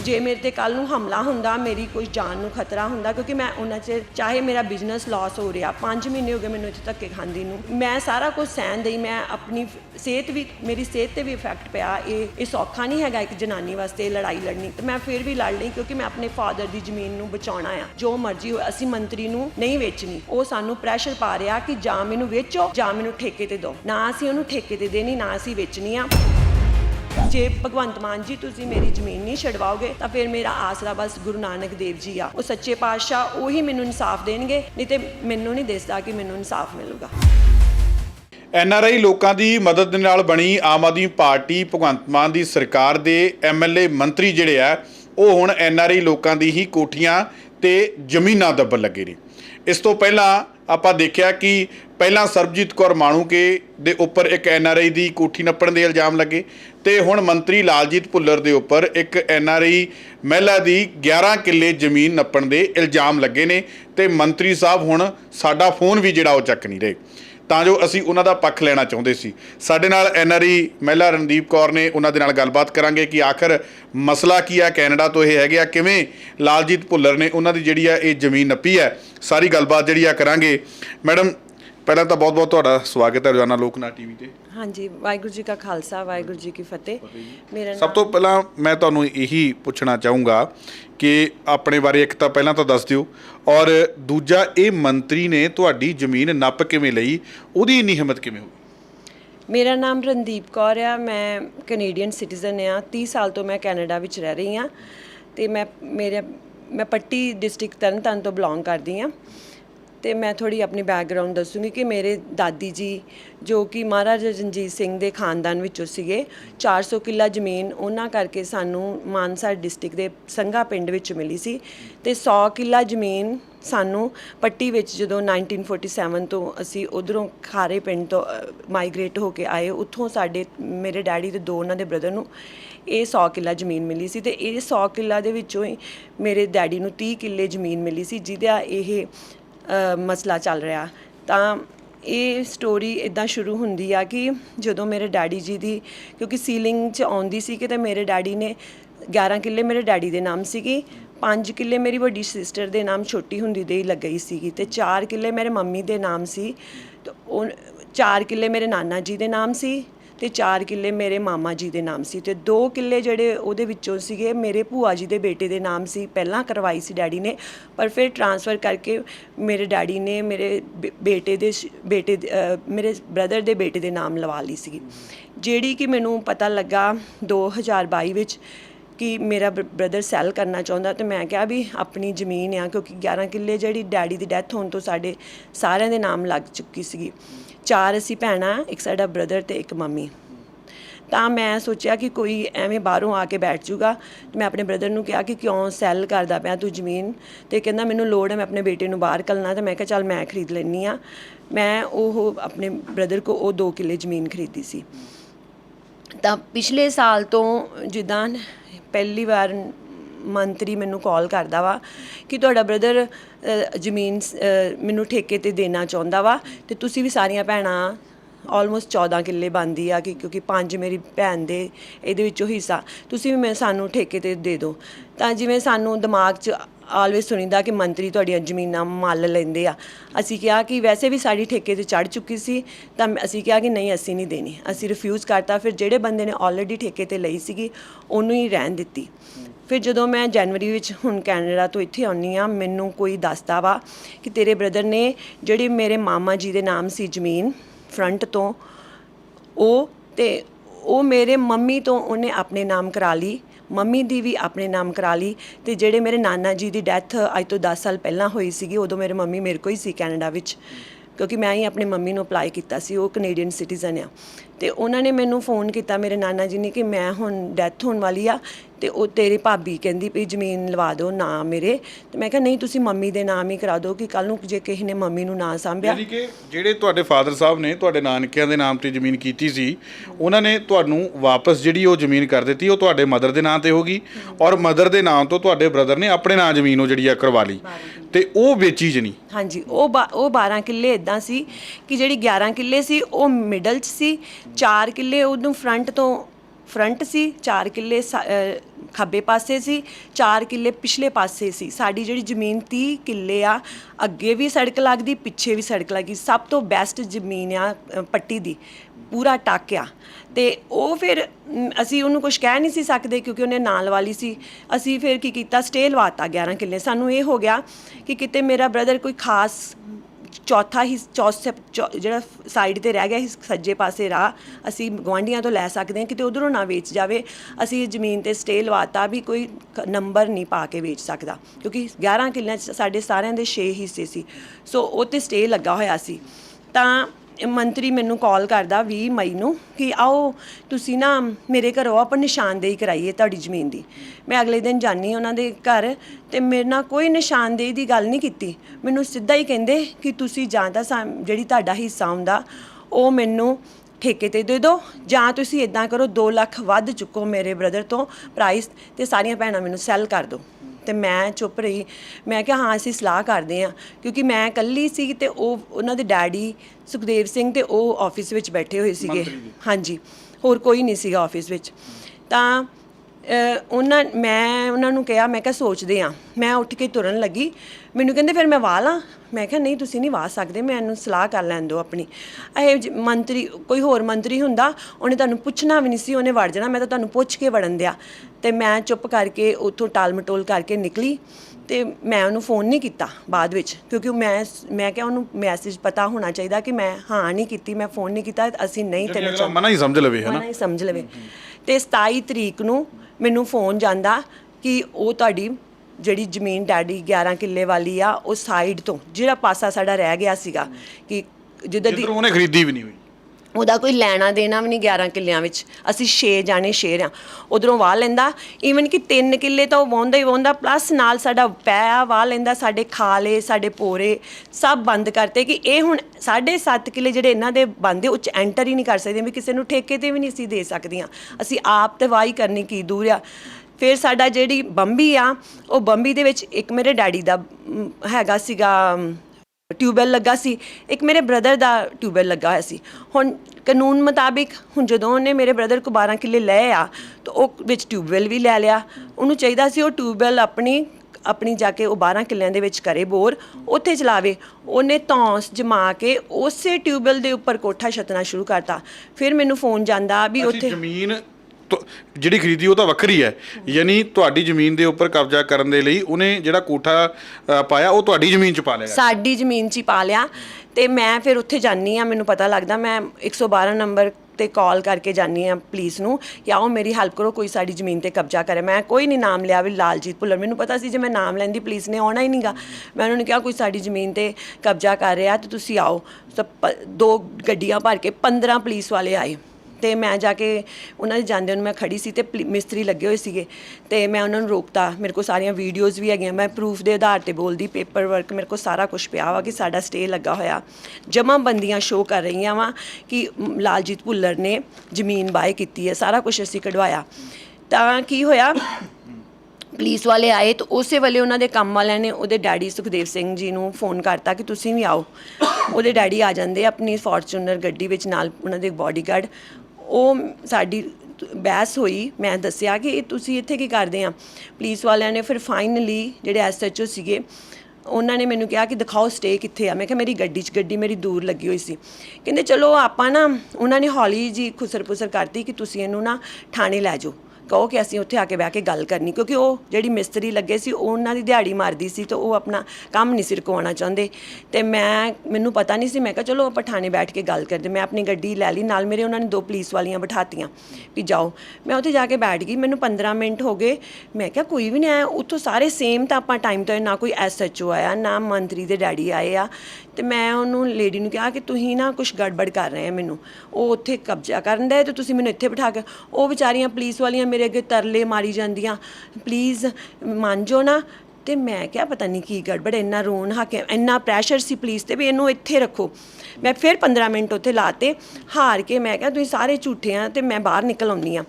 B: ਜੇ ਮੇਰੇ ਤੇ ਕੱਲ ਨੂੰ ਹਮਲਾ ਹੁੰਦਾ, ਮੇਰੀ ਕੋਈ ਜਾਨ ਨੂੰ ਖਤਰਾ ਹੁੰਦਾ, ਕਿਉਂਕਿ ਮੈਂ ਉਹਨਾਂ 'ਚ, ਚਾਹੇ ਮੇਰਾ ਬਿਜ਼ਨਸ ਲਾਸ ਹੋ ਰਿਹਾ 5 ਮਹੀਨੇ ਹੋ ਗਏ ਮੈਨੂੰ ਇੱਥੇ ਧੱਕੇ ਖਾਂਦੀ ਨੂੰ, ਮੈਂ ਸਾਰਾ ਕੁਝ ਸਹਿਣ ਦਈ, ਮੈਂ ਆਪਣੀ ਸਿਹਤ ਵੀ, ਮੇਰੀ ਸਿਹਤ ਤੇ ਵੀ ਇਫੈਕਟ ਪਿਆ, ਇਹ ਇਹ ਸੌਖਾ ਨਹੀਂ ਹੈਗਾ ਇੱਕ ਜਨਾਨੀ ਵਾਸਤੇ ਲੜਾਈ ਲੜਨੀ, ਤੇ ਮੈਂ ਫਿਰ ਵੀ ਲੜ ਲਈ, ਕਿਉਂਕਿ ਮੈਂ ਆਪਣੇ ਫਾਦਰ ਦੀ ਜ਼ਮੀਨ ਨੂੰ ਬਚਾਉਣਾ ਆ, ਜੋ ਮਰਜ਼ੀ ਹੋਏ, ਅਸੀਂ ਮੰਤਰੀ ਨੂੰ ਨਹੀਂ ਵੇਚਣੀ, ਉਹ ਸਾਨੂੰ ਪ੍ਰੈਸ਼ਰ ਪਾ ਰਿਹਾ ਕਿ ਜਾਂ ਮੈਨੂੰ ਵੇਚੋ, ਜਾਂ ਮੈਨੂੰ ਠੇਕੇ ਤੇ ਦਿਓ, ਨਾ ਅਸੀਂ ਉਹਨੂੰ ਠੇਕੇ ਤੇ ਦੇਣੀ, ਨਾ ਅਸੀਂ ਵੇਚਣੀ ਆ। ਜੇ ਭਗਵੰਤ ਮਾਨ ਜੀ ਤੁਸੀਂ ਮੇਰੀ ਜ਼ਮੀਨ ਨਹੀਂ ਛਡਵਾਓਗੇ, ਤਾਂ ਫਿਰ ਮੇਰਾ ਆਸਰਾ ਬਸ ਗੁਰੂ ਨਾਨਕ ਦੇਵ ਜੀ ਆ। ਉਹ ਸੱਚੇ ਪਾਤਸ਼ਾਹ ਉਹੀ ਮੈਨੂੰ ਇਨਸਾਫ ਦੇਣਗੇ, ਨਹੀਂ ਤੇ ਮੈਨੂੰ ਨਹੀਂ ਦਿਸਦਾ ਕਿ ਮੈਨੂੰ ਇਨਸਾਫ ਮਿਲੂਗਾ।
A: ਐਨਆਰਆਈ ਲੋਕਾਂ ਦੀ ਮਦਦ ਦੇ ਨਾਲ ਬਣੀ ਆਮ ਆਦਮੀ ਪਾਰਟੀ ਭਗਵੰਤ ਮਾਨ ਦੀ ਸਰਕਾਰ ਦੇ ਐਮਐਲਏ ਮੰਤਰੀ ਜਿਹੜੇ ਆ, ਉਹ ਹੁਣ ਐਨਆਰਆਈ ਲੋਕਾਂ ਦੀ ਹੀ ਕੋਠੀਆਂ ਤੇ ਜ਼ਮੀਨਾਂ ਦੱਬਣ ਲੱਗੇ ਨੇ। ਇਸ ਤੋਂ ਪਹਿਲਾਂ ਆਪਾਂ ਦੇਖਿਆ ਕਿ ਪਹਿਲਾਂ ਸਰਬਜੀਤ ਕੌਰ ਮਾਣੂਕੇ ਦੇ ਉੱਪਰ ਇੱਕ ਐਨਆਰਆਈ ਦੀ ਕੋਠੀ ਨੱਪਣ ਦੇ ਇਲਜ਼ਾਮ ਲੱਗੇ ਤੇ ਹੁਣ ਮੰਤਰੀ ਲਾਲਜੀਤ ਭੁੱਲਰ ਦੇ ਉੱਪਰ ਇੱਕ ਐਨਆਰਆਈ ਮਹਿਲਾ ਦੀ 11 ਕਿੱਲੇ ਜ਼ਮੀਨ ਨੱਪਣ ਦੇ ਇਲਜ਼ਾਮ ਲੱਗੇ ਨੇ ਤੇ ਮੰਤਰੀ ਸਾਹਿਬ ਹੁਣ ਸਾਡਾ ਫੋਨ ਵੀ ਜਿਹੜਾ ਉਹ ਚੱਕ ਨਹੀਂ ਰਹੇ। ਤਾਂ ਜੋ ਅਸੀਂ ਉਹਨਾਂ ਦਾ ਪੱਖ ਲੈਣਾ ਚਾਹੁੰਦੇ ਸੀ। ਸਾਡੇ ਨਾਲ ਐਨਆਰਈ ਮਹਿਲਾ ਰਣਦੀਪ ਕੌਰ ਨੇ ਉਹਨਾਂ ਦੇ ਨਾਲ ਗੱਲਬਾਤ ਕਰਾਂਗੇ ਕਿ ਆਖਰ ਮਸਲਾ ਕੀ ਹੈ ਕੈਨੇਡਾ ਤੋਂ ਇਹ ਹੈਗੇ ਆ, ਕਿਵੇਂ ਲਾਲਜੀਤ ਭੁੱਲਰ ਨੇ ਉਹਨਾਂ ਦੀ ਜਿਹੜੀ ਆ ਇਹ ਜ਼ਮੀਨ ਨੱਪੀ ਹੈ, ਸਾਰੀ ਗੱਲਬਾਤ ਜਿਹੜੀ ਆ ਕਰਾਂਗੇ। ਮੈਡਮ ਪਹਿਲਾਂ ਤਾਂ ਬਹੁਤ ਬਹੁਤ ਤੁਹਾਡਾ ਸਵਾਗਤ ਹੈ ਰੋਜ਼ਾਨਾ ਲੋਕਨਾਥ ਟੀਵੀ ਤੇ।
B: ਹਾਂਜੀ ਵਾਹਿਗੁਰੂ ਜੀ ਕਾ ਖਾਲਸਾ ਵਾਹਿਗੁਰੂ ਜੀ ਕੀ ਫਤਿਹ। ਮੇਰਾ
A: ਸਭ ਤੋਂ ਪਹਿਲਾਂ ਮੈਂ ਤੁਹਾਨੂੰ ਇਹੀ ਪੁੱਛਣਾ ਚਾਹੂੰਗਾ ਕਿ ਆਪਣੇ ਬਾਰੇ ਇੱਕ ਤਾਂ ਪਹਿਲਾਂ ਤਾਂ ਦੱਸ ਦਿਓ ਔਰ ਦੂਜਾ ਇਹ ਮੰਤਰੀ ਨੇ ਤੁਹਾਡੀ ਜ਼ਮੀਨ ਨੱਪ ਕਿਵੇਂ ਲਈ? ਉਹਦੀ ਇੰਨੀ ਹਿੰਮਤ ਕਿਵੇਂ ਹੋ ਗਈ
B: ਮੇਰਾ ਨਾਮ ਰਣਦੀਪ ਕੌਰ ਆ ਮੈਂ ਕੈਨੇਡੀਅਨ ਸਿਟੀਜ਼ਨ ਆ। 30 ਸਾਲ ਤੋਂ ਮੈਂ ਕੈਨੇਡਾ ਵਿੱਚ ਰਹਿ ਰਹੀ ਆ ਤੇ ਮੈਂ ਮੇਰੇ ਮੈਂ ਪੱਟੀ ਡਿਸਟ੍ਰਿਕਟ ਤਰਨਤਾਰਨ ਤੋਂ ਬਿਲੋਂਗ ਕਰਦੀ ਆ। ਤੇ ਮੈਂ ਥੋੜੀ ਆਪਣੀ ਬੈਕਗ੍ਰਾਉਂਡ ਦੱਸੂਗੀ ਕਿ ਮੇਰੇ ਦਾਦੀ ਜੀ, ਜੋ ਕਿ ਮਹਾਰਾਜਾ ਰਣਜੀਤ ਸਿੰਘ ਦੇ ਖਾਨਦਾਨ ਵਿੱਚੋਂ ਸੀਗੇ 400 ਕਿੱਲਾ ਜ਼ਮੀਨ ਉਹਨਾਂ ਕਰਕੇ ਸਾਨੂੰ ਮਾਨਸਾ ਡਿਸਟ੍ਰਿਕਟ ਦੇ ਸੰਘਾ ਪਿੰਡ ਵਿੱਚ ਮਿਲੀ ਸੀ ਤੇ 100 ਕਿੱਲਾ ਜ਼ਮੀਨ ਸਾਨੂੰ ਪੱਟੀ ਵਿੱਚ ਜਦੋਂ 1947 ਤੋਂ ਅਸੀਂ ਉਧਰੋਂ ਖਾਰੇ ਪਿੰਡ ਤੋਂ ਮਾਈਗ੍ਰੇਟ ਹੋ ਕੇ ਆਏ, ਉੱਥੋਂ ਸਾਡੇ ਮੇਰੇ ਡੈਡੀ ਤੇ ਦੋ ਉਹਨਾਂ ਦੇ ਬ੍ਰਦਰ ਨੂੰ ਇਹ 100 ਕਿੱਲਾ ਜ਼ਮੀਨ ਮਿਲੀ ਸੀ ਤੇ ਇਹ 100 ਕਿੱਲਾ ਦੇ ਵਿੱਚੋਂ ਹੀ ਮੇਰੇ ਡੈਡੀ ਨੂੰ 30 ਕਿੱਲੇ ਜ਼ਮੀਨ ਮਿਲੀ ਸੀ, ਜਿਹਦਾ ਇਹ ਮਸਲਾ ਚੱਲ ਰਿਹਾ। ਤਾਂ ਇਹ ਸਟੋਰੀ ਇਦਾਂ ਸ਼ੁਰੂ ਹੁੰਦੀ ਆ ਕਿ ਜਦੋਂ ਮੇਰੇ ਡੈਡੀ ਜੀ ਦੀ, ਕਿਉਂਕਿ ਸੀਲਿੰਗ 'ਚ ਆਉਂਦੀ ਸੀ ਕਿ ਤੇ ਮੇਰੇ ਡੈਡੀ ਨੇ 11 ਕਿੱਲੇ ਮੇਰੇ ਡੈਡੀ ਦੇ ਨਾਮ ਸੀਗੀ 5 ਕਿੱਲੇ ਮੇਰੀ ਵੱਡੀ ਸਿਸਟਰ ਦੇ ਨਾਮ ਛੋਟੀ ਹੁੰਦੀ ਦੇ ਹੀ ਲੱਗੀ ਸੀਗੀ ਤੇ 4 ਕਿੱਲੇ ਮੇਰੇ ਮੰਮੀ ਦੇ ਨਾਮ ਸੀ, ਤੇ ਉਹ 4 ਕਿੱਲੇ ਮੇਰੇ ਨਾਨਾ ਜੀ ਦੇ ਨਾਮ ਸੀ ਤੇ 4 ਕਿੱਲੇ ਮੇਰੇ ਮਾਮਾ ਜੀ ਦੇ ਨਾਮ ਸੀ ਤੇ 2 ਕਿੱਲੇ ਜਿਹੜੇ ਉਹਦੇ ਵਿੱਚੋਂ ਸੀਗੇ, ਮੇਰੇ ਭੂਆ ਜੀ ਦੇ ਬੇਟੇ ਦੇ ਨਾਮ ਸੀ, ਪਹਿਲਾਂ ਕਰਵਾਈ ਸੀ ਡੈਡੀ ਨੇ, ਪਰ ਫਿਰ ਟਰਾਂਸਫਰ ਕਰਕੇ ਮੇਰੇ ਡੈਡੀ ਨੇ ਮੇਰੇ ਬੇ- ਬੇਟੇ ਦੇ ਬੇਟੇ ਦੇ- ਮੇਰੇ ਬ੍ਰਦਰ ਦੇ ਬੇਟੇ ਦੇ ਨਾਮ ਲਵਾ ਲਈ ਸੀਗੀ। ਜਿਹੜੀ ਕਿ ਮੈਨੂੰ ਪਤਾ ਲੱਗਾ 2022 ਵਿੱਚ ਕਿ ਮੇਰਾ ਬ੍ਰਦਰ ਸੈਲ ਕਰਨਾ ਚਾਹੁੰਦਾ ਤੇ ਮੈਂ ਕਿਹਾ ਵੀ ਆਪਣੀ ਜ਼ਮੀਨ ਆ ਕਿਉਂਕਿ 11 ਕਿੱਲੇ ਜਿਹੜੀ ਡੈਡੀ ਦੀ ਡੈਥ ਹੋਣ ਤੋਂ ਸਾਡੇ ਸਾਰਿਆਂ ਦੇ ਨਾਮ ਲੱਗ ਚੁੱਕੀ ਸੀਗੀ। ਚਾਰ ਅਸੀਂ ਭੈਣਾਂ, ਇੱਕ ਸਾਡਾ ਬ੍ਰਦਰ ਤੇ ਇੱਕ ਮੰਮੀ। ਤਾਂ ਮੈਂ ਸੋਚਿਆ ਕਿ ਕੋਈ ਐਵੇਂ ਬਾਹਰੋਂ ਆ ਕੇ ਬੈਠ ਜੂਗਾ। ਤੇ ਮੈਂ ਆਪਣੇ ਬ੍ਰਦਰ ਨੂੰ ਕਿਹਾ ਕਿ ਕਿਉਂ ਸੈੱਲ ਕਰਦਾ ਪਿਆ ਤੂੰ ਜ਼ਮੀਨ? ਤੇ ਕਹਿੰਦਾ, ਮੈਨੂੰ ਲੋੜ ਹੈ ਮੈਂ ਆਪਣੇ ਬੇਟੇ ਨੂੰ ਬਾਹਰ ਕੱਲਣਾ। ਤੇ ਮੈਂ ਕਿਹਾ, ਚੱਲ ਮੈਂ ਖਰੀਦ ਲੈਣੀ ਆ ਮੈਂ ਉਹ ਆਪਣੇ ਬ੍ਰਦਰ ਕੋ ਉਹ 2 ਕਿੱਲੇ ਜ਼ਮੀਨ ਖਰੀਦੀ ਸੀ। ਤਾਂ ਪਿਛਲੇ ਸਾਲ ਤੋਂ ਜਿੱਦਾਂ ਪਹਿਲੀ ਵਾਰ ਮੰਤਰੀ ਮੈਨੂੰ ਕਾਲ ਕਰਦਾ ਵਾ ਕਿ ਤੁਹਾਡਾ ਬ੍ਰਦਰ ਜ਼ਮੀਨ ਮੈਨੂੰ ਠੇਕੇ ਤੇ ਦੇਣਾ ਚਾਹੁੰਦਾ ਵਾ ਤੇ ਤੁਸੀਂ ਵੀ ਸਾਰੀਆਂ ਭੈਣਾਂ ਆਲਮੋਸਟ 14 ਕਿੱਲੇ ਬੰਦੀ ਆ ਕਿ ਕਿਉਂਕਿ ਪੰਜ ਮੇਰੀ ਭੈਣ ਦੇ ਇਹਦੇ ਵਿੱਚੋਂ ਹਿੱਸਾ, ਤੁਸੀਂ ਵੀ ਮੈਂ ਸਾਨੂੰ ਠੇਕੇ ਤੇ ਦੇ ਦਿਓ। ਤਾਂ ਜਿਵੇਂ ਸਾਨੂੰ ਦਿਮਾਗ 'ਚ ਆਲਵੇਸ ਸੁਣੀਦਾ ਕਿ ਮੰਤਰੀ ਤੁਹਾਡੀਆਂ ਜ਼ਮੀਨਾਂ ਮੱਲ ਲੈਂਦੇ ਆ, ਅਸੀਂ ਕਿਹਾ ਕਿ ਵੈਸੇ ਵੀ ਸਾਡੀ ਠੇਕੇ ਤੇ ਚੜ ਚੁੱਕੀ ਸੀ, ਤਾਂ ਅਸੀਂ ਕਿਹਾ ਕਿ ਨਹੀਂ, ਅਸੀਂ ਨਹੀਂ ਦੇਣੀ, ਅਸੀਂ ਰਿਫਿਊਜ਼ ਕਰਤਾ, ਫਿਰ ਜਿਹੜੇ ਬੰਦੇ ਨੇ ਆਲਰੇਡੀ ਠੇਕੇ ਤੇ ਲਈ ਸੀਗੀ, ਉਹਨੂੰ ਹੀ ਰਹਿਣ ਦਿੱਤੀ। ਫਿਰ ਜਦੋਂ ਮੈਂ ਜਨਵਰੀ ਵਿੱਚ ਹੁਣ ਕੈਨੇਡਾ ਤੋਂ ਇੱਥੇ ਆਉਣੀ ਆ ਮੈਨੂੰ ਕੋਈ ਦੱਸਦਾ ਵਾ ਕਿ ਤੇਰੇ ਬ੍ਰਦਰ ਨੇ ਜਿਹੜੀ ਮੇਰੇ ਮਾਮਾ ਜੀ ਦੇ ਨਾਮ ਸੀ ਜ਼ਮੀਨ ਫਰੰਟ ਤੋਂ, ਉਹ ਤੇ ਉਹ ਮੇਰੇ ਮੰਮੀ ਤੋਂ ਉਹਨੇ ਆਪਣੇ ਨਾਮ ਕਰਾ ਲਈ, ਮੰਮੀ ਦੀ ਵੀ ਆਪਣੇ ਨਾਮ ਕਰਾ ਲਈ ਤੇ ਜਿਹੜੇ ਮੇਰੇ ਨਾਨਾ ਜੀ ਦੀ ਡੈਥ ਅੱਜ ਤੋਂ 10 ਸਾਲ ਪਹਿਲਾਂ ਹੋਈ ਸੀਗੀ, ਉਦੋਂ ਮੇਰੇ ਮੰਮੀ ਮੇਰੇ ਕੋਲ ਹੀ ਸੀ ਕੈਨੇਡਾ ਵਿੱਚ, ਕਿਉਂਕਿ ਮੈਂ ਹੀ ਆਪਣੀ ਮੰਮੀ ਨੂੰ ਅਪਲਾਈ ਕੀਤਾ ਸੀ, ਉਹ ਕੈਨੇਡੀਅਨ ਸਿਟੀਜ਼ਨ ਆ। ਤੇ ਉਹਨਾਂ ਨੇ ਮੈਨੂੰ ਫੋਨ ਕੀਤਾ ਮੇਰੇ ਨਾਨਾ ਜੀ ਨੇ ਕਿ ਮੈਂ ਹੁਣ ਡੈਥ ਹੋਣ ਵਾਲੀ ਆ ਤੇ ਉਹ ਤੇਰੀ ਭਾਬੀ ਕਹਿੰਦੀ ਵੀ ਜ਼ਮੀਨ ਲਵਾ ਦਿਓ ਨਾ ਮੇਰੇ। ਤੇ ਮੈਂ ਕਿਹਾ ਨਹੀਂ ਤੁਸੀਂ ਮੰਮੀ ਦੇ ਨਾਮ ਹੀ ਕਰਾ ਦਿਓ ਕਿ ਕੱਲ ਨੂੰ ਜੇ ਕਿਸੇ ਨੇ ਮੰਮੀ ਨੂੰ ਨਾ ਸਾਂਭਿਆ।
A: ਯਾਨੀ ਕਿ ਜਿਹੜੇ ਤੁਹਾਡੇ ਫਾਦਰ ਸਾਹਿਬ ਨੇ ਤੁਹਾਡੇ ਨਾਨਕਿਆਂ ਦੇ ਨਾਮ ਤੇ ਜ਼ਮੀਨ ਕੀਤੀ ਸੀ ਉਹਨਾਂ ਨੇ ਤੁਹਾਨੂੰ ਵਾਪਸ ਜਿਹੜੀ ਉਹ ਜ਼ਮੀਨ ਕਰ ਦਿੱਤੀ ਉਹ ਤੁਹਾਡੇ ਮਦਰ ਦੇ ਨਾਂ ਤੇ ਹੋਗੀ ਔਰ ਮਦਰ ਦੇ ਨਾਮ ਤੋਂ ਤੁਹਾਡੇ ਬ੍ਰਦਰ ਨੇ ਆਪਣੇ ਨਾਂ ਜ਼ਮੀਨ ਉਹ ਜਿਹੜੀ ਆ ਕਰਵਾ ਲਈ। ਤੇ ਉਹ ਵੇਚੀ ਜਣੀ।
B: ਹਾਂਜੀ ਉਹ ਬਾ- ਉਹ 12 ਕਿੱਲੇ ਇਦਾਂ ਸੀ ਕਿ ਜਿਹੜੀ 11 ਕਿੱਲੇ ਸੀ ਉਹ ਮਿਡਲ 'ਚ ਸੀ 4 ਕਿੱਲੇ ਉਹਨੂੰ ਫਰੰਟ ਤੋਂ ਫਰੰਟ ਸੀ 4 ਕਿੱਲੇ ਖੱਬੇ ਪਾਸੇ ਸੀ 4 ਕਿੱਲੇ ਪਿਛਲੇ ਪਾਸੇ ਸੀ। ਸਾਡੀ ਜਿਹੜੀ ਜ਼ਮੀਨ 30 ਕਿੱਲੇ ਆ, ਅੱਗੇ ਵੀ ਸੜਕ ਲੱਗਦੀ, ਪਿੱਛੇ ਵੀ ਸੜਕ ਲੱਗੀ ਸਭ ਤੋਂ ਬੈਸਟ ਜ਼ਮੀਨ ਆ ਪੱਟੀ ਦੀ। ਪੂਰਾ ਟੱਕ ਆ। ਤੇ ਉਹ ਫਿਰ ਅਸੀਂ ਉਹਨੂੰ ਕੁਝ ਕਹਿ ਨਹੀਂ ਸੀ ਸਕਦੇ ਕਿਉਂਕਿ ਉਹਨੇ ਨਾਲ ਵਾਲੀ ਸੀ। ਅਸੀਂ ਫਿਰ ਕੀ ਕੀਤਾ? ਸਟੇ ਲਵਾਤਾ 11 ਕਿੱਲੇ। ਸਾਨੂੰ ਇਹ ਹੋ ਗਿਆ ਕਿ ਕਿਤੇ ਮੇਰਾ ਬ੍ਰਦਰ ਕੋਈ ਖਾਸ ਚੌਥਾ ਹੀ ਚੌਥੇ ਚੌ- ਜਿਹੜਾ ਸਾਈਡ ਤੇ ਰਹਿ ਗਿਆ ਸੀ ਸੱਜੇ ਪਾਸੇ ਰਾਹ, ਅਸੀਂ ਗਵਾਂਢੀਆਂ ਤੋਂ ਲੈ ਸਕਦੇ ਹਾਂ, ਕਿਤੇ ਉਧਰੋਂ ਨਾ ਵੇਚ ਜਾਵੇ। ਅਸੀਂ ਜ਼ਮੀਨ ਤੇ ਸਟੇ ਲਵਾਤਾ ਵੀ ਕੋਈ ਨੰਬਰ ਨਹੀਂ ਪਾ ਕੇ ਵੇਚ ਸਕਦਾ, ਕਿਉਂਕਿ 11 ਕਿੱਲਿਆਂ 'ਚ ਸਾਡੇ ਸਾਰਿਆਂ ਦੇ 6 ਹਿੱਸੇ ਸੀ। ਸੋ ਉਹ ਤੇ ਸਟੇ ਲੱਗਾ ਹੋਇਆ ਸੀ। ਤਾਂ ਮੰਤਰੀ ਮੈਨੂੰ ਕਾਲ ਕਰਦਾ 20 ਮਈ ਨੂੰ ਕਿ ਆਓ ਤੁਸੀਂ ਨਾ ਮੇਰੇ ਘਰੋਂ ਆਪਾਂ ਨਿਸ਼ਾਨਦੇਹੀ ਕਰਾਈਏ ਤੁਹਾਡੀ ਜ਼ਮੀਨ ਦੀ। ਮੈਂ ਅਗਲੇ ਦਿਨ ਜਾਨੀ ਉਹਨਾਂ ਦੇ ਘਰ ਤੇ ਮੇਰੇ ਨਾਲ ਕੋਈ ਨਿਸ਼ਾਨਦੇਹੀ ਦੀ ਗੱਲ ਨਹੀਂ ਕੀਤੀ। ਮੈਨੂੰ ਸਿੱਧਾ ਹੀ ਕਹਿੰਦੇ ਕਿ ਤੁਸੀਂ ਜਾਂ ਤਾਂ ਸਾ- ਜਿਹੜੀ ਤੁਹਾਡਾ ਹਿੱਸਾ ਹੁੰਦਾ, ਉਹ ਮੈਨੂੰ ਠੇਕੇ ਤੇ ਦੇ ਦਿਓ ਜਾਂ ਤੁਸੀਂ ਇਦਾਂ ਕਰੋ 2 ਲੱਖ ਵੱਧ ਚੁੱਕੋ ਮੇਰੇ ਬ੍ਰਦਰ ਤੋਂ ਪ੍ਰਾਈਸ ਤੇ ਸਾਰੀਆਂ ਭੈਣਾਂ ਮੈਨੂੰ ਸੈੱਲ ਕਰ ਦਿਓ। ਤੇ ਮੈਂ ਚੁੱਪ ਰਹੀ। ਮੈਂ ਕਿਹਾ ਹਾਂ ਅਸੀਂ ਸਲਾਹ ਕਰਦੇ ਹਾਂ। ਕਿਉਂਕਿ ਮੈਂ ਇਕੱਲੀ ਸੀ ਤੇ ਉਹ ਉਹਨਾਂ ਦੇ ਡੈਡੀ ਸੁਖਦੇਵ ਸਿੰਘ ਤੇ ਉਹ ਆਫਿਸ ਵਿੱਚ ਬੈਠੇ ਹੋਏ ਸੀਗੇ। ਹਾਂਜੀ ਹੋਰ ਕੋਈ ਨਹੀਂ ਸੀਗਾ ਆਫਿਸ ਵਿੱਚ। ਤਾਂ ਉਹਨਾਂ ਮੈਂ ਉਹਨਾਂ ਨੂੰ ਕਿਹਾ ਮੈਂ ਕਿਹਾ ਸੋਚਦੇ ਆ ਮੈਂ ਉੱਠ ਕੇ ਤੁਰਨ ਲੱਗੀ। ਮੈਨੂੰ ਕਹਿੰਦੇ ਫਿਰ ਮੈਂ ਵਾਹ ਲਾਂ। ਮੈਂ ਕਿਹਾ ਨਹੀਂ ਤੁਸੀਂ ਨਹੀਂ ਵਾਹ ਸਕਦੇ ਮੈਨੂੰ ਸਲਾਹ ਕਰ ਲੈਣ ਦਿਓ ਆਪਣੀ। ਇਹ ਮੰਤਰੀ ਕੋਈ ਹੋਰ ਮੰਤਰੀ ਹੁੰਦਾ ਉਹਨੇ ਤੁਹਾਨੂੰ ਪੁੱਛਣਾ ਵੀ ਨਹੀਂ ਸੀ ਉਹਨੇ ਵੜ ਜਾਣਾ। ਮੈਂ ਤਾਂ ਤੁਹਾਨੂੰ ਪੁੱਛ ਕੇ ਵੜਨ ਦਿਆ। ਤੇ ਮੈਂ ਚੁੱਪ ਕਰਕੇ ਉੱਥੋਂ ਟਾਲ ਮਟੋਲ ਕਰਕੇ ਨਿਕਲੀ ਤੇ ਮੈਂ ਉਹਨੂੰ ਫੋਨ ਨਹੀਂ ਕੀਤਾ ਬਾਅਦ ਵਿੱਚ ਕਿਉਂਕਿ ਮੈਂ ਮੈਂ ਕਿਹਾ ਉਹਨੂੰ ਮੈਸੇਜ ਪਤਾ ਹੋਣਾ ਚਾਹੀਦਾ ਕਿ ਮੈਂ ਹਾਂ ਨਹੀਂ ਕੀਤੀ ਮੈਂ ਫੋਨ ਨਹੀਂ ਕੀਤਾ ਅਸੀਂ ਨਹੀਂ ਤੈਨੂੰ
A: ਮਨਾ ਹੀ ਸਮਝ ਲਵੇ ਹਨਾ?
B: ਮਨਾ ਹੀ ਸਮਝ ਲਵੇ। ਤੇ 27 ਤਰੀਕ ਨੂੰ ਮੈਨੂੰ ਫੋਨ ਜਾਂਦਾ ਕਿ ਉਹ ਤੁਹਾਡੀ ਜਿਹੜੀ ਜ਼ਮੀਨ ਡੈਡੀ 11 ਕਿੱਲੇ ਵਾਲੀ ਆ, ਉਹ ਸਾਈਡ ਤੋਂ ਜਿਹੜਾ ਪਾਸਾ ਸਾਡਾ ਰਹਿ ਗਿਆ ਸੀਗਾ, ਕਿ ਜਿੱਦਾਂ ਦੀ
A: ਜਿੱਧਰ ਉਹਨੇ ਖਰੀਦੀ ਵੀ ਨਹੀਂ ਹੋਈ।
B: ਉਹਦਾ ਕੋਈ ਲੈਣਾ ਦੇਣਾ ਵੀ ਨਹੀਂ 11 ਕਿੱਲਿਆਂ ਵਿੱਚ। ਅਸੀਂ 6 ਜਾਣੇ ਸ਼ੇਰ ਆ ਉਧਰੋਂ ਵਾਹ ਲੈਂਦਾ। ਈਵਨ ਕਿ 3 ਕਿੱਲੇ ਤਾਂ ਉਹ ਵਾਹੁੰਦਾ ਹੀ ਵਾਹੁੰਦਾ। ਪਲੱਸ ਨਾਲ ਸਾਡਾ ਪੈ ਵਾਹ ਲੈਂਦਾ, ਸਾਡੇ ਖਾਲੇ, ਸਾਡੇ ਪੋਰੇ, ਸਭ ਬੰਦ ਕਰਤੇ ਕਿ ਇਹ ਹੁਣ 7.5 ਕਿੱਲੇ ਜਿਹੜੇ ਇਹਨਾਂ ਦੇ ਬੰਦੇ ਉੱਚ ਐਂਟਰ ਹੀ ਨਹੀਂ ਕਰ ਸਕਦੇ ਵੀ ਕਿਸੇ ਨੂੰ ਠੇਕੇ ਤੇ ਵੀ ਨਹੀਂ ਸੀ ਦੇ ਸਕਦੀਆਂ। ਅਸੀਂ ਆਪ ਤੇ ਵਾਹੀ ਕਰਨੀ ਕੀ ਦੂਰ ਆ। ਫਿਰ ਸਾਡਾ ਜਿਹੜੀ ਬੰਬੀ ਆ, ਉਹ ਬੰਬੀ ਦੇ ਵਿੱਚ ਇੱਕ ਮੇਰੇ ਡੈਡੀ ਦਾ ਹੈਗਾ ਸੀਗਾ ਟਿਊਬਵੈਲ ਲੱਗਾ ਸੀ। ਇੱਕ ਮੇਰੇ ਬ੍ਰਦਰ ਦਾ ਟਿਊਬਵੈਲ ਲੱਗਾ ਹੋਇਆ ਸੀ। ਹੁਣ ਕਾਨੂੰਨ ਮੁਤਾਬਿਕ ਹੁਣ ਜਦੋਂ ਉਹਨੇ ਮੇਰੇ ਬ੍ਰਦਰ ਕੋ 12 ਕਿੱਲੇ ਲਏ ਆ ਤਾਂ ਉਹ ਵਿੱਚ ਟਿਊਬਵੈਲ ਵੀ ਲੈ ਲਿਆ। ਉਹਨੂੰ ਚਾਹੀਦਾ ਸੀ ਉਹ ਟਿਊਬਵੈਲ ਆਪਣੀ ਆਪਣੀ ਜਾ ਕੇ ਉਹ 12 ਕਿੱਲਿਆਂ ਦੇ ਵਿੱਚ ਕਰੇ ਬੋਰ ਉੱਥੇ ਚਲਾਵੇ। ਉਹਨੇ ਧੌਂਸ ਜਮਾ ਕੇ ਉਸੇ ਟਿਊਬਵੈਲ ਦੇ ਉੱਪਰ ਕੋਠਾ ਛੱਤਣਾ ਸ਼ੁਰੂ ਕਰਤਾ। ਫਿਰ ਮੈਨੂੰ ਫੋਨ ਜਾਂਦਾ ਵੀ ਉੱਥੇ
A: ਜ਼ਮੀਨ ਤੋਂ- ਜਿਹੜੀ ਖਰੀਦੀ ਉਹ ਤਾਂ ਵੱਖਰੀ ਹੈ। ਯਾਨੀ ਤੁਹਾਡੀ ਜ਼ਮੀਨ ਦੇ ਉੱਪਰ ਕਬਜ਼ਾ ਕਰਨ ਦੇ ਲਈ ਉਹਨੇ ਜਿਹੜਾ ਕੋਠਾ ਅ, ਪਾਇਆ ਉਹ ਤੁਹਾਡੀ ਜ਼ਮੀਨ 'ਚ ਪਾ ਲਿਆ।
B: ਸਾਡੀ ਜ਼ਮੀਨ 'ਚ ਹੀ ਪਾ ਲਿਆ। ਤੇ ਮੈਂ ਫਿਰ ਉੱਥੇ ਜਾਨੀ ਆ ਮੈਨੂੰ ਪਤਾ ਲੱਗਦਾ ਮੈਂ 112 ਨੰਬਰ ਤੇ ਕਾਲ ਕਰਕੇ ਜਾਨੀ ਆ ਪੁਲਿਸ ਨੂੰ ਕਿ ਆਓ ਮੇਰੀ ਹੈਲਪ ਕਰੋ ਕੋਈ ਸਾਡੀ ਜ਼ਮੀਨ ਤੇ ਕਬਜ਼ਾ ਕਰੇ। ਮੈਂ ਕੋਈ ਨਹੀਂ ਨਾਮ ਲਿਆ ਵੀ ਲਾਲਜੀਤ ਭੁੱਲਰ। ਮੈਨੂੰ ਪਤਾ ਸੀ ਜੇ ਮੈਂ ਨਾਮ ਲੈਂਦੀ ਪੁਲਿਸ ਨੇ ਆਉਣਾ ਹੀ ਨਹੀਂਗਾ ਮੈਂ ਉਹਨਾਂ ਨੂੰ ਕਿਹਾ ਕੋਈ ਸਾਡੀ ਜ਼ਮੀਨ ਤੇ ਕਬਜ਼ਾ ਕਰ ਰਿਹਾ ਤੇ ਤੁਸੀਂ ਆਓ। ਤਾਂ ਪ- ਦੋ ਗੱਡੀਆਂ ਭਰ ਕੇ 15 ਪੁਲਿਸ ਵਾਲੇ ਆਏ। ਤੇ ਮੈਂ ਜਾ ਕੇ ਉਹਨਾਂ ਦੇ ਜਾਂਦੇ ਨੂੰ ਮੈਂ ਖੜੀ ਸੀ ਤੇ ਪਲੀ- ਮਿਸਤਰੀ ਲੱਗੇ ਹੋਏ ਸੀਗੇ ਤੇ ਮੈਂ ਉਹਨਾਂ ਨੂੰ ਰੋਕਤਾ। ਮੇਰੇ ਕੋਲ ਸਾਰੀਆਂ ਵੀਡੀਓਜ਼ ਵੀ ਹੈਗੀਆਂ। ਮੈਂ ਪ੍ਰੂਫ ਦੇ ਆਧਾਰ ਤੇ ਬੋਲਦੀ ਪੇਪਰ ਵਰਕ ਮੇਰੇ ਕੋਲ ਸਾਰਾ ਕੁਝ ਪਿਆ ਵਾ ਕਿ ਸਾਡਾ ਸਟੇ ਲੱਗਾ ਹੋਇਆ। ਜਮ੍ਹਾਂ ਬੰਦੀਆਂ ਸ਼ੋਅ ਕਰ ਰਹੀਆਂ ਵਾ ਕਿ ਮ, ਲਾਲਜੀਤ ਭੁੱਲਰ ਨੇ ਜ਼ਮੀਨ ਬਾਏ ਕੀਤੀ ਹੈ। ਸਾਰਾ ਕੁਝ ਅਸੀਂ ਕਢਵਾਇਆ। ਤਾਂ ਕੀ ਹੋਇਆ? ਪੁਲਿਸ ਵਾਲੇ ਆਏ ਤਾਂ ਉਸੇ ਵੇਲੇ ਉਹਨਾਂ ਦੇ ਕੰਮ ਵਾਲਿਆਂ ਨੇ ਉਹਦੇ ਡੈਡੀ ਸੁਖਦੇਵ ਸਿੰਘ ਜੀ ਨੂੰ ਫੋਨ ਕਰਤਾ ਕਿ ਤੁਸੀਂ ਵੀ ਆਓ। ਉਹਦੇ ਡੈਡੀ ਆ ਜਾਂਦੇ ਆਪਣੀ ਫੋਰਚੂਨਰ ਗੱਡੀ ਵਿੱਚ ਨਾਲ ਉਹਨਾਂ ਦੇ ਬਾਡੀਗਾਰਡ ਉਹ ਸਾਡੀ ਬਹਿਸ ਹੋਈ, ਮੈਂ ਦੱਸਿਆ ਕਿ ਇਹ ਤੁਸੀਂ ਇੱਥੇ ਕੀ ਕਰਦੇ ਆ? ਪੁਲਿਸ ਵਾਲਿਆਂ ਨੇ ਫਿਰ ਫਾਈਨਲੀ ਜਿਹੜੇ ਐਸਐਚਓ ਸੀਗੇ, ਉਹਨਾਂ ਨੇ ਮੈਨੂੰ ਕਿਹਾ ਕਿ ਦਿਖਾਓ ਸਟੇ ਕਿੱਥੇ ਆ? ਮੈਂ ਕਿਹਾ ਮੇਰੀ ਗੱਡੀ 'ਚ, ਗੱਡੀ ਮੇਰੀ ਦੂਰ ਲੱਗੀ ਹੋਈ ਸੀ। ਕਹਿੰਦੇ ਚਲੋ ਆਪਾਂ ਨਾ, ਉਹਨਾਂ ਨੇ ਹੌਲੀ ਜੀ ਖੁਸਰ-ਪੁਸਰ ਕਰਤੀ ਕਿ ਤੁਸੀਂ ਇਹਨੂੰ ਨਾ ਥਾਣੇ ਲੈ ਜਾਓ। ਕਹੋ ਕਿ ਅਸੀਂ ਉੱਥੇ ਆ ਕੇ ਬਹਿ ਕੇ ਗੱਲ ਕਰਨੀ, ਕਿਉਂਕਿ ਉਹ ਜਿਹੜੀ ਮਿਸਤਰੀ ਲੱਗੇ ਸੀ, ਉਹ ਉਹਨਾਂ ਦੀ ਦਿਹਾੜੀ ਮਾਰਦੀ ਸੀ ਤੇ ਉਹ ਆਪਣਾ ਕੰਮ ਨਹੀਂ ਸੀ ਰੁਕਵਾਉਣਾ ਚਾਹੁੰਦੇ। ਤੇ ਮੈਂ, ਮੈਨੂੰ ਪਤਾ ਨਹੀਂ ਸੀ, ਮੈਂ ਕਿਹਾ ਚਲੋ ਆਪਾਂ ਥਾਣੇ ਬੈਠ ਕੇ ਗੱਲ ਕਰਦੇ, ਮੈਂ ਆਪਣੀ ਗੱਡੀ ਲੈ ਲਈ, ਨਾਲ ਮੇਰੇ ਉਹਨਾਂ ਨੇ ਦੋ ਪੁਲਿਸ ਵਾਲੀਆਂ ਬਿਠਾਤੀਆਂ ਵੀ ਜਾਓ। ਮੈਂ ਉੱਥੇ ਜਾ ਕੇ ਬੈਠ ਗਈ, ਮੈਨੂੰ 15 ਮਿੰਟ ਹੋ ਗਏ, ਮੈਂ ਕਿਹਾ ਕੋਈ ਵੀ ਨਹੀਂ ਆਇਆ ਉੱਥੋਂ ਸਾਰੇ ਸੇਮ ਤਾਂ ਆਪਾਂ ਟਾਈਮ ਤੋਂ, ਨਾ ਕੋਈ ਐਸਐਚਓ ਆਇਆ, ਨਾ ਮੰਤਰੀ ਦੇ ਡੈਡੀ ਆਏ ਆ। ਤੇ ਮੈਂ ਉਹਨੂੰ ਲੇਡੀ ਨੂੰ ਕਿਹਾ ਕਿ ਤੁਸੀਂ ਨਾ ਕੁਝ ਗੜਬੜ ਕਰ ਰਹੇ ਆ ਮੈਨੂੰ, ਉਹ ਉੱਥੇ ਕਬਜ਼ਾ ਕਰਨ ਦਾ ਤੇ ਤੁਸੀਂ ਮੈਨੂੰ ਇੱਥੇ ਬਿਠਾ ਕੇ, ਉਹ ਵਿਚਾਰੀਆਂ ਪੁਲਿਸ ਵਾਲੀਆਂ ਮੇਰੇ ਅੱਗੇ ਤਰਲੇ ਮਾਰੀ ਜਾਂਦੀਆਂ। ਪਲੀਜ਼ ਮੰਨ ਜਾਓ ਨਾ। ਤੇ ਮੈਂ ਕਿਹਾ, ਪਤਾ ਨਹੀਂ ਕੀ ਗੜਬੜ, ਇੰਨਾ ਰੋਣ ਹਾਕੇ, ਇੰਨਾ ਪ੍ਰੈਸ਼ਰ ਸੀ ਪੁਲਿਸ ਤੇ ਵੀ ਇਹਨੂੰ ਇੱਥੇ ਰੱਖੋ। ਮੈਂ ਫਿਰ 15 ਮਿੰਟ ਉੱਥੇ ਲਾਤੇ। ਹਾਰ ਕੇ ਮੈਂ ਕਿਹਾ, ਤੁਸੀਂ ਸਾਰੇ ਝੂਠੇ ਆ ਤੇ ਮੈਂ ਬਾਹਰ ਨਿਕਲ ਆਉਂਦੀ ਆ।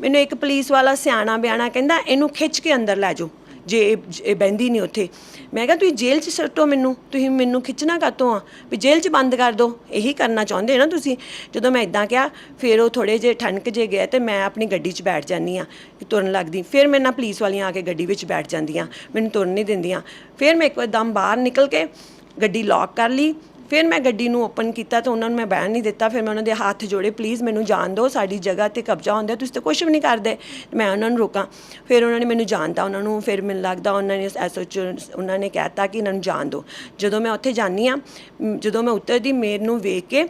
B: ਮੈਨੂੰ ਇੱਕ ਪੁਲਿਸ ਵਾਲਾ ਸਿਆਣਾ ਬਿਆਣਾ ਕਹਿੰਦਾ, ਇਹਨੂੰ ਖਿੱਚ ਕੇ ਅੰਦਰ ਲੈ ਜਾਓ। ਜੇ ਇਹ- ਬੈੰਦੀ ਨਹੀਂ ਉੱਥੇ। ਮੈਂ ਕਿਹਾ, ਤੁਸੀਂ ਜੇਲ੍ਹ 'ਚ ਸੱਟੋ ਮੈਨੂੰ। ਤੁਸੀਂ ਮੈਨੂੰ ਖਿੱਚਣਾ ਕਾਤੋਂ ਆ? ਵੀ ਜੇਲ੍ਹ 'ਚ ਬੰਦ ਕਰ ਦਿਓ ਇਹੀ ਕਰਨਾ ਚਾਹੁੰਦੇ ਹੋ ਨਾ ਤੁਸੀਂ? ਜਦੋਂ ਮੈਂ ਇਦਾਂ ਕਿਹਾ, ਫਿਰ ਉਹ ਥੋੜੇ ਜੇ ਠਣਕ ਜੇ ਗਏ ਤੇ ਮੈਂ ਆਪਣੀ ਗੱਡੀ 'ਚ ਬੈਠ ਜਾਂਦੀ ਆ ਤੁਰਨ ਲੱਗਦੀ। ਫਿਰ ਮੇਰੇ ਨਾਲ ਪੁਲਿਸ ਵਾਲੀਆਂ ਆ ਕੇ ਗੱਡੀ ਵਿੱਚ ਬੈਠ ਜਾਂਦੀਆਂ, ਮੈਨੂੰ ਤੁਰਨ ਨਹੀਂ ਦਿੰਦੀਆਂ। ਫਿਰ ਮੈਂ ਇੱਕ ਵਾਰ ਦਮ ਬਾਹਰ ਨਿਕਲ ਕੇ ਗੱਡੀ ਲੌਕ ਕਰ ਲਈ। ਫਿਰ ਮੈਂ ਗੱਡੀ ਨੂੰ ਓਪਨ ਕੀਤਾ ਤਾਂ ਉਹਨਾਂ ਨੂੰ ਮੈਂ ਬਹਿਣ ਨਹੀਂ ਦਿੱਤਾ। ਫਿਰ ਮੈਂ ਉਹਨਾਂ ਦੇ ਹੱਥ ਜੋੜੇ ਪਲੀਜ਼ ਮੈਨੂੰ ਜਾਣ ਦਿਓ, ਸਾਡੀ ਜਗ੍ਹਾ ਤੇ ਕਬਜ਼ਾ ਹੁੰਦਾ, ਤੁਸੀਂ ਤਾਂ ਕੁਝ ਵੀ ਨਹੀਂ ਕਰਦੇ। ਮੈਂ ਉਹਨਾਂ ਨੂੰ ਰੋਕਾਂ। ਫਿਰ ਉਹਨਾਂ ਨੇ ਮੈਨੂੰ ਜਾਣਤਾ ਉਹਨਾਂ ਨੂੰ ਫਿਰ ਮੈਨੂੰ ਲੱਗਦਾ, ਉਹਨਾਂ ਨੇ ਐਸਓਚ ਉਹਨਾਂ ਨੇ ਕਹਿਤਾ ਕਿ ਇਹਨਾਂ ਨੂੰ ਜਾਣ ਦਿਓ। ਜਦੋਂ ਮੈਂ ਉੱਥੇ ਜਾਨੀ ਆ ਜਦੋਂ ਮੈਂ ਉਤਰਦੀ, ਮੇਰ ਨੂੰ ਵੇਖ ਕੇ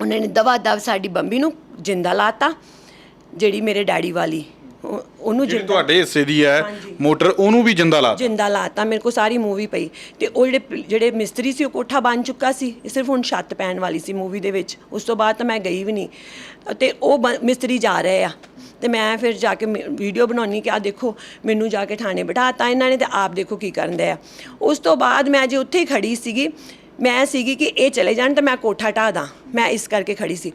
B: ਉਹਨਾਂ ਨੇ ਦਵਾ ਦਵ ਸਾਡੀ ਬੰਬੀ ਨੂੰ ਜਿੰਦਾ ਲਾਤਾ, ਜਿਹੜੀ ਮੇਰੇ ਡੈਡੀ ਵਾਲੀ। ਉਹ- ਉਹਨੂੰ
A: ਜਿਹੜੀ
B: ਜਿੰਦਾ
A: ਤੁਹਾਡੇ ਹਿੱਸੇ ਦੀ ਹੈ। ਮੋਟਰ ਉਹਨੂੰ ਵੀ ਜਿੰਦਾ ਲਾ
B: ਜਿੰਦਾ ਲਾਤਾ ਮੇਰੇ ਕੋ ਸਾਰੀ ਮੂਵੀ ਪਈ। ਤੇ ਉਹ ਜਿਹੜੇ ਪ- ਜਿਹੜੇ ਮਿਸਤਰੀ ਸੀ ਉਹ ਕੋਠਾ ਬਣ ਚੁੱਕਾ ਸੀ ਇਹ ਸਿਰਫ ਹੁਣ ਛੱਤ ਪੈਣ ਵਾਲੀ ਸੀ ਮੂਵੀ ਦੇ ਵਿੱਚ। ਉਸ ਤੋਂ ਬਾਅਦ ਤਾਂ ਮੈਂ ਗਈ ਵੀ ਨਹੀਂ। ਤੇ ਉਹ ਬ- ਮਿਸਤਰੀ ਜਾ ਰਹੇ ਆ। ਤੇ ਮੈਂ ਫਿਰ ਜਾ ਕੇ ਵੀਡੀਓ ਬਣਾਉਣੀ ਕਿ ਆ ਦੇਖੋ ਮੈਨੂੰ ਜਾ ਕੇ ਥਾਣੇ ਬਿਠਾਤਾ ਇਹਨਾਂ ਨੇ ਤੇ ਆਪ ਦੇਖੋ ਕੀ ਕਰਨ ਦੇ ਆ। ਉਸ ਤੋਂ ਬਾਅਦ ਮੈਂ ਜੇ ਉੱਥੇ ਹੀ ਖੜੀ ਸੀਗੀ ਮੈਂ ਸੀਗੀ ਕਿ ਇਹ ਚਲੇ ਜਾਣ ਤਾਂ ਮੈਂ ਕੋਠਾ ਢਾਹ ਦਾਂ। ਮੈਂ ਇਸ ਕਰਕੇ ਖੜੀ ਸੀ।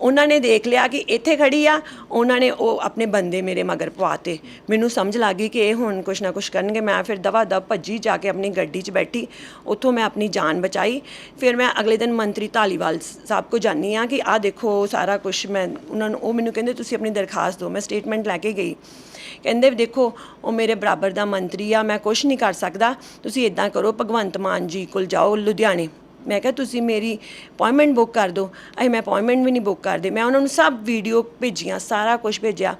B: ਉਹਨਾਂ ਨੇ ਦੇਖ ਲਿਆ ਕਿ ਇੱਥੇ ਖੜੀ ਆ, ਉਹਨਾਂ ਨੇ ਉਹ ਆਪਣੇ ਬੰਦੇ ਮੇਰੇ ਮਗਰ ਪਵਾਤੇ। ਮੈਨੂੰ ਸਮਝ ਲੱਗ ਗਈ ਕਿ ਇਹ ਹੁਣ ਕੁਛ ਨਾ ਕੁਛ ਕਰਨਗੇ। ਮੈਂ ਫਿਰ ਦਵਾ ਦਵ ਭੱਜੀ ਜਾ ਕੇ ਆਪਣੀ ਗੱਡੀ 'ਚ ਬੈਠੀ। ਉੱਥੋਂ ਮੈਂ ਆਪਣੀ ਜਾਨ ਬਚਾਈ। ਫਿਰ ਮੈਂ ਅਗਲੇ ਦਿਨ ਮੰਤਰੀ ਧਾਲੀਵਾਲ ਸਾਹਿਬ ਕੋ ਜਾਨੀ ਆ ਕਿ ਆਹ ਦੇਖੋ ਸਾਰਾ ਕੁਝ ਮੈਂ, ਉਹਨਾਂ ਨੂੰ, ਉਹ ਮੈਨੂੰ ਕਹਿੰਦੇ, ਤੁਸੀਂ ਆਪਣੀ ਦਰਖਾਸਤ ਦਿਓ। ਮੈਂ ਸਟੇਟਮੈਂਟ ਲੈ ਕੇ ਗਈ। ਕਹਿੰਦੇ ਵੀ ਦੇਖੋ, ਉਹ ਮੇਰੇ ਬਰਾਬਰ ਦਾ ਮੰਤਰੀ ਆ। ਮੈਂ ਕੁਝ ਨਹੀਂ ਕਰ ਸਕਦਾ। ਤੁਸੀਂ ਇਦਾਂ ਕਰੋ, ਭਗਵੰਤ ਮਾਨ ਜੀ ਕੋਲ ਜਾਓ ਲੁਧਿਆਣੇ। ਮੈਂ ਕਿਹਾ, ਤੁਸੀਂ ਮੇਰੀ ਅਪਾਇੰਟਮੈਂਟ ਬੁੱਕ ਕਰ ਦਿਓ। ਅਸੀਂ ਮੈਂ ਅਪਾਇੰਟਮੈਂਟ ਵੀ ਨਹੀਂ ਬੁੱਕ ਕਰਦੇ। ਮੈਂ ਉਹਨਾਂ ਨੂੰ ਸਭ ਵੀਡੀਓ ਭੇਜੀਆਂ, ਸਾਰਾ ਕੁਝ ਭੇਜਿਆ।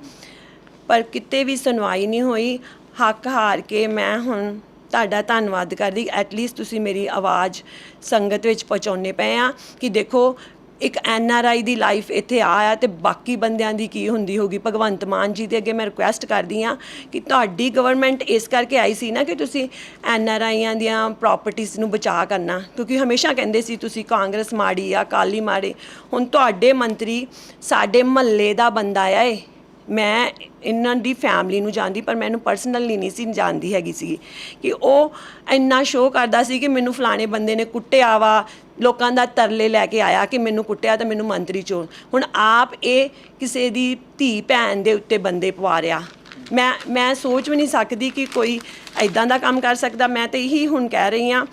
B: ਪਰ ਕਿਤੇ ਵੀ ਸੁਣਵਾਈ ਨਹੀਂ ਹੋਈ। ਹੱਕ ਹਾਰ ਕੇ ਮੈਂ ਹੁਣ ਤੁਹਾਡਾ ਧੰਨਵਾਦ ਕਰਦੀ। ਐਟਲੀਸਟ ਤੁਸੀਂ ਮੇਰੀ ਆਵਾਜ਼ ਸੰਗਤ ਵਿੱਚ ਪਹੁੰਚਾਉਣੇ ਪਏ ਆ ਕਿ ਦੇਖੋ ਇੱਕ N R I the life ਇੱਥੇ ਆਇਆ ਤੇ ਬਾਕੀ ਬੰਦਿਆਂ ਦੀ ਕੀ ਹੁੰਦੀ ਹੋਗੀ ਭਗਵੰਤ ਮਾਨ ਜੀ ਦੇ ਅੱਗੇ ਮੈਂ ਰਿਕੁਐਸਟ ਕਰਦੀ ਆ ਕਿ ਤੁਹਾਡੀ ਗਵਰਨਮੈਂਟ ਇਸ ਕਰਕੇ ਆਈ ਸੀ ਨਾ ਕਿ ਤੁਸੀਂ ਐਨ ਆਰ ਆਈਆਂ ਦੀਆਂ ਪ੍ਰਾਪਰਟੀਆਂ ਨੂੰ ਬਚਾ ਕਰਨਾ। ਕਿਉਂਕਿ ਹਮੇਸ਼ਾ ਕਹਿੰਦੇ ਸੀ ਤੁਸੀਂ ਕਾਂਗਰਸ ਮਾੜੀ ਆ ਕਾਲੀ ਮਾੜੇ। ਹੁਣ ਤੁਹਾਡੇ ਮੰਤਰੀ ਸਾਡੇ ਮਹੱਲੇ ਦਾ ਬੰਦਾ ਆ ਏ। ਮੈਂ ਇਹਨਾਂ ਦੀ ਫੈਮਿਲੀ ਨੂੰ ਜਾਣਦੀ, ਪਰ ਮੈਨੂੰ ਪਰਸਨਲੀ ਨਹੀਂ ਸੀ ਜਾਣਦੀ ਹੈਗੀ ਸੀ ਕਿ ਉਹ ਇੰਨਾ ਸ਼ੋਅ ਕਰਦਾ ਸੀ ਕਿ ਮੈਨੂੰ ਫਲਾਣੇ ਬੰਦੇ ਨੇ ਕੁੱਟਿਆ ਵਾ, ਲੋਕਾਂ ਦਾ ਤਰਲੇ ਲੈ ਕੇ ਆਇਆ ਕਿ ਮੈਨੂੰ ਕੁੱਟਿਆ ਤਾਂ ਮੈਨੂੰ ਮੰਤਰੀ ਚੋਣ। ਹੁਣ ਆਪ ਇਹ ਕਿਸੇ ਦੀ ਧੀ ਭੈਣ ਦੇ ਉੱਤੇ ਬੰਦੇ ਪਵਾ ਰਿਹਾ ਮੈਂ ਮੈਂ ਸੋਚ ਵੀ ਨਹੀਂ ਸਕਦੀ ਕਿ ਕੋਈ ਐਦਾਂ ਦਾ ਕੰਮ ਕਰ ਸਕਦਾ। ਮੈਂ ਤੇ ਇਹੀ ਹੁਣ ਕਹਿ ਰਹੀ ਹਾਂ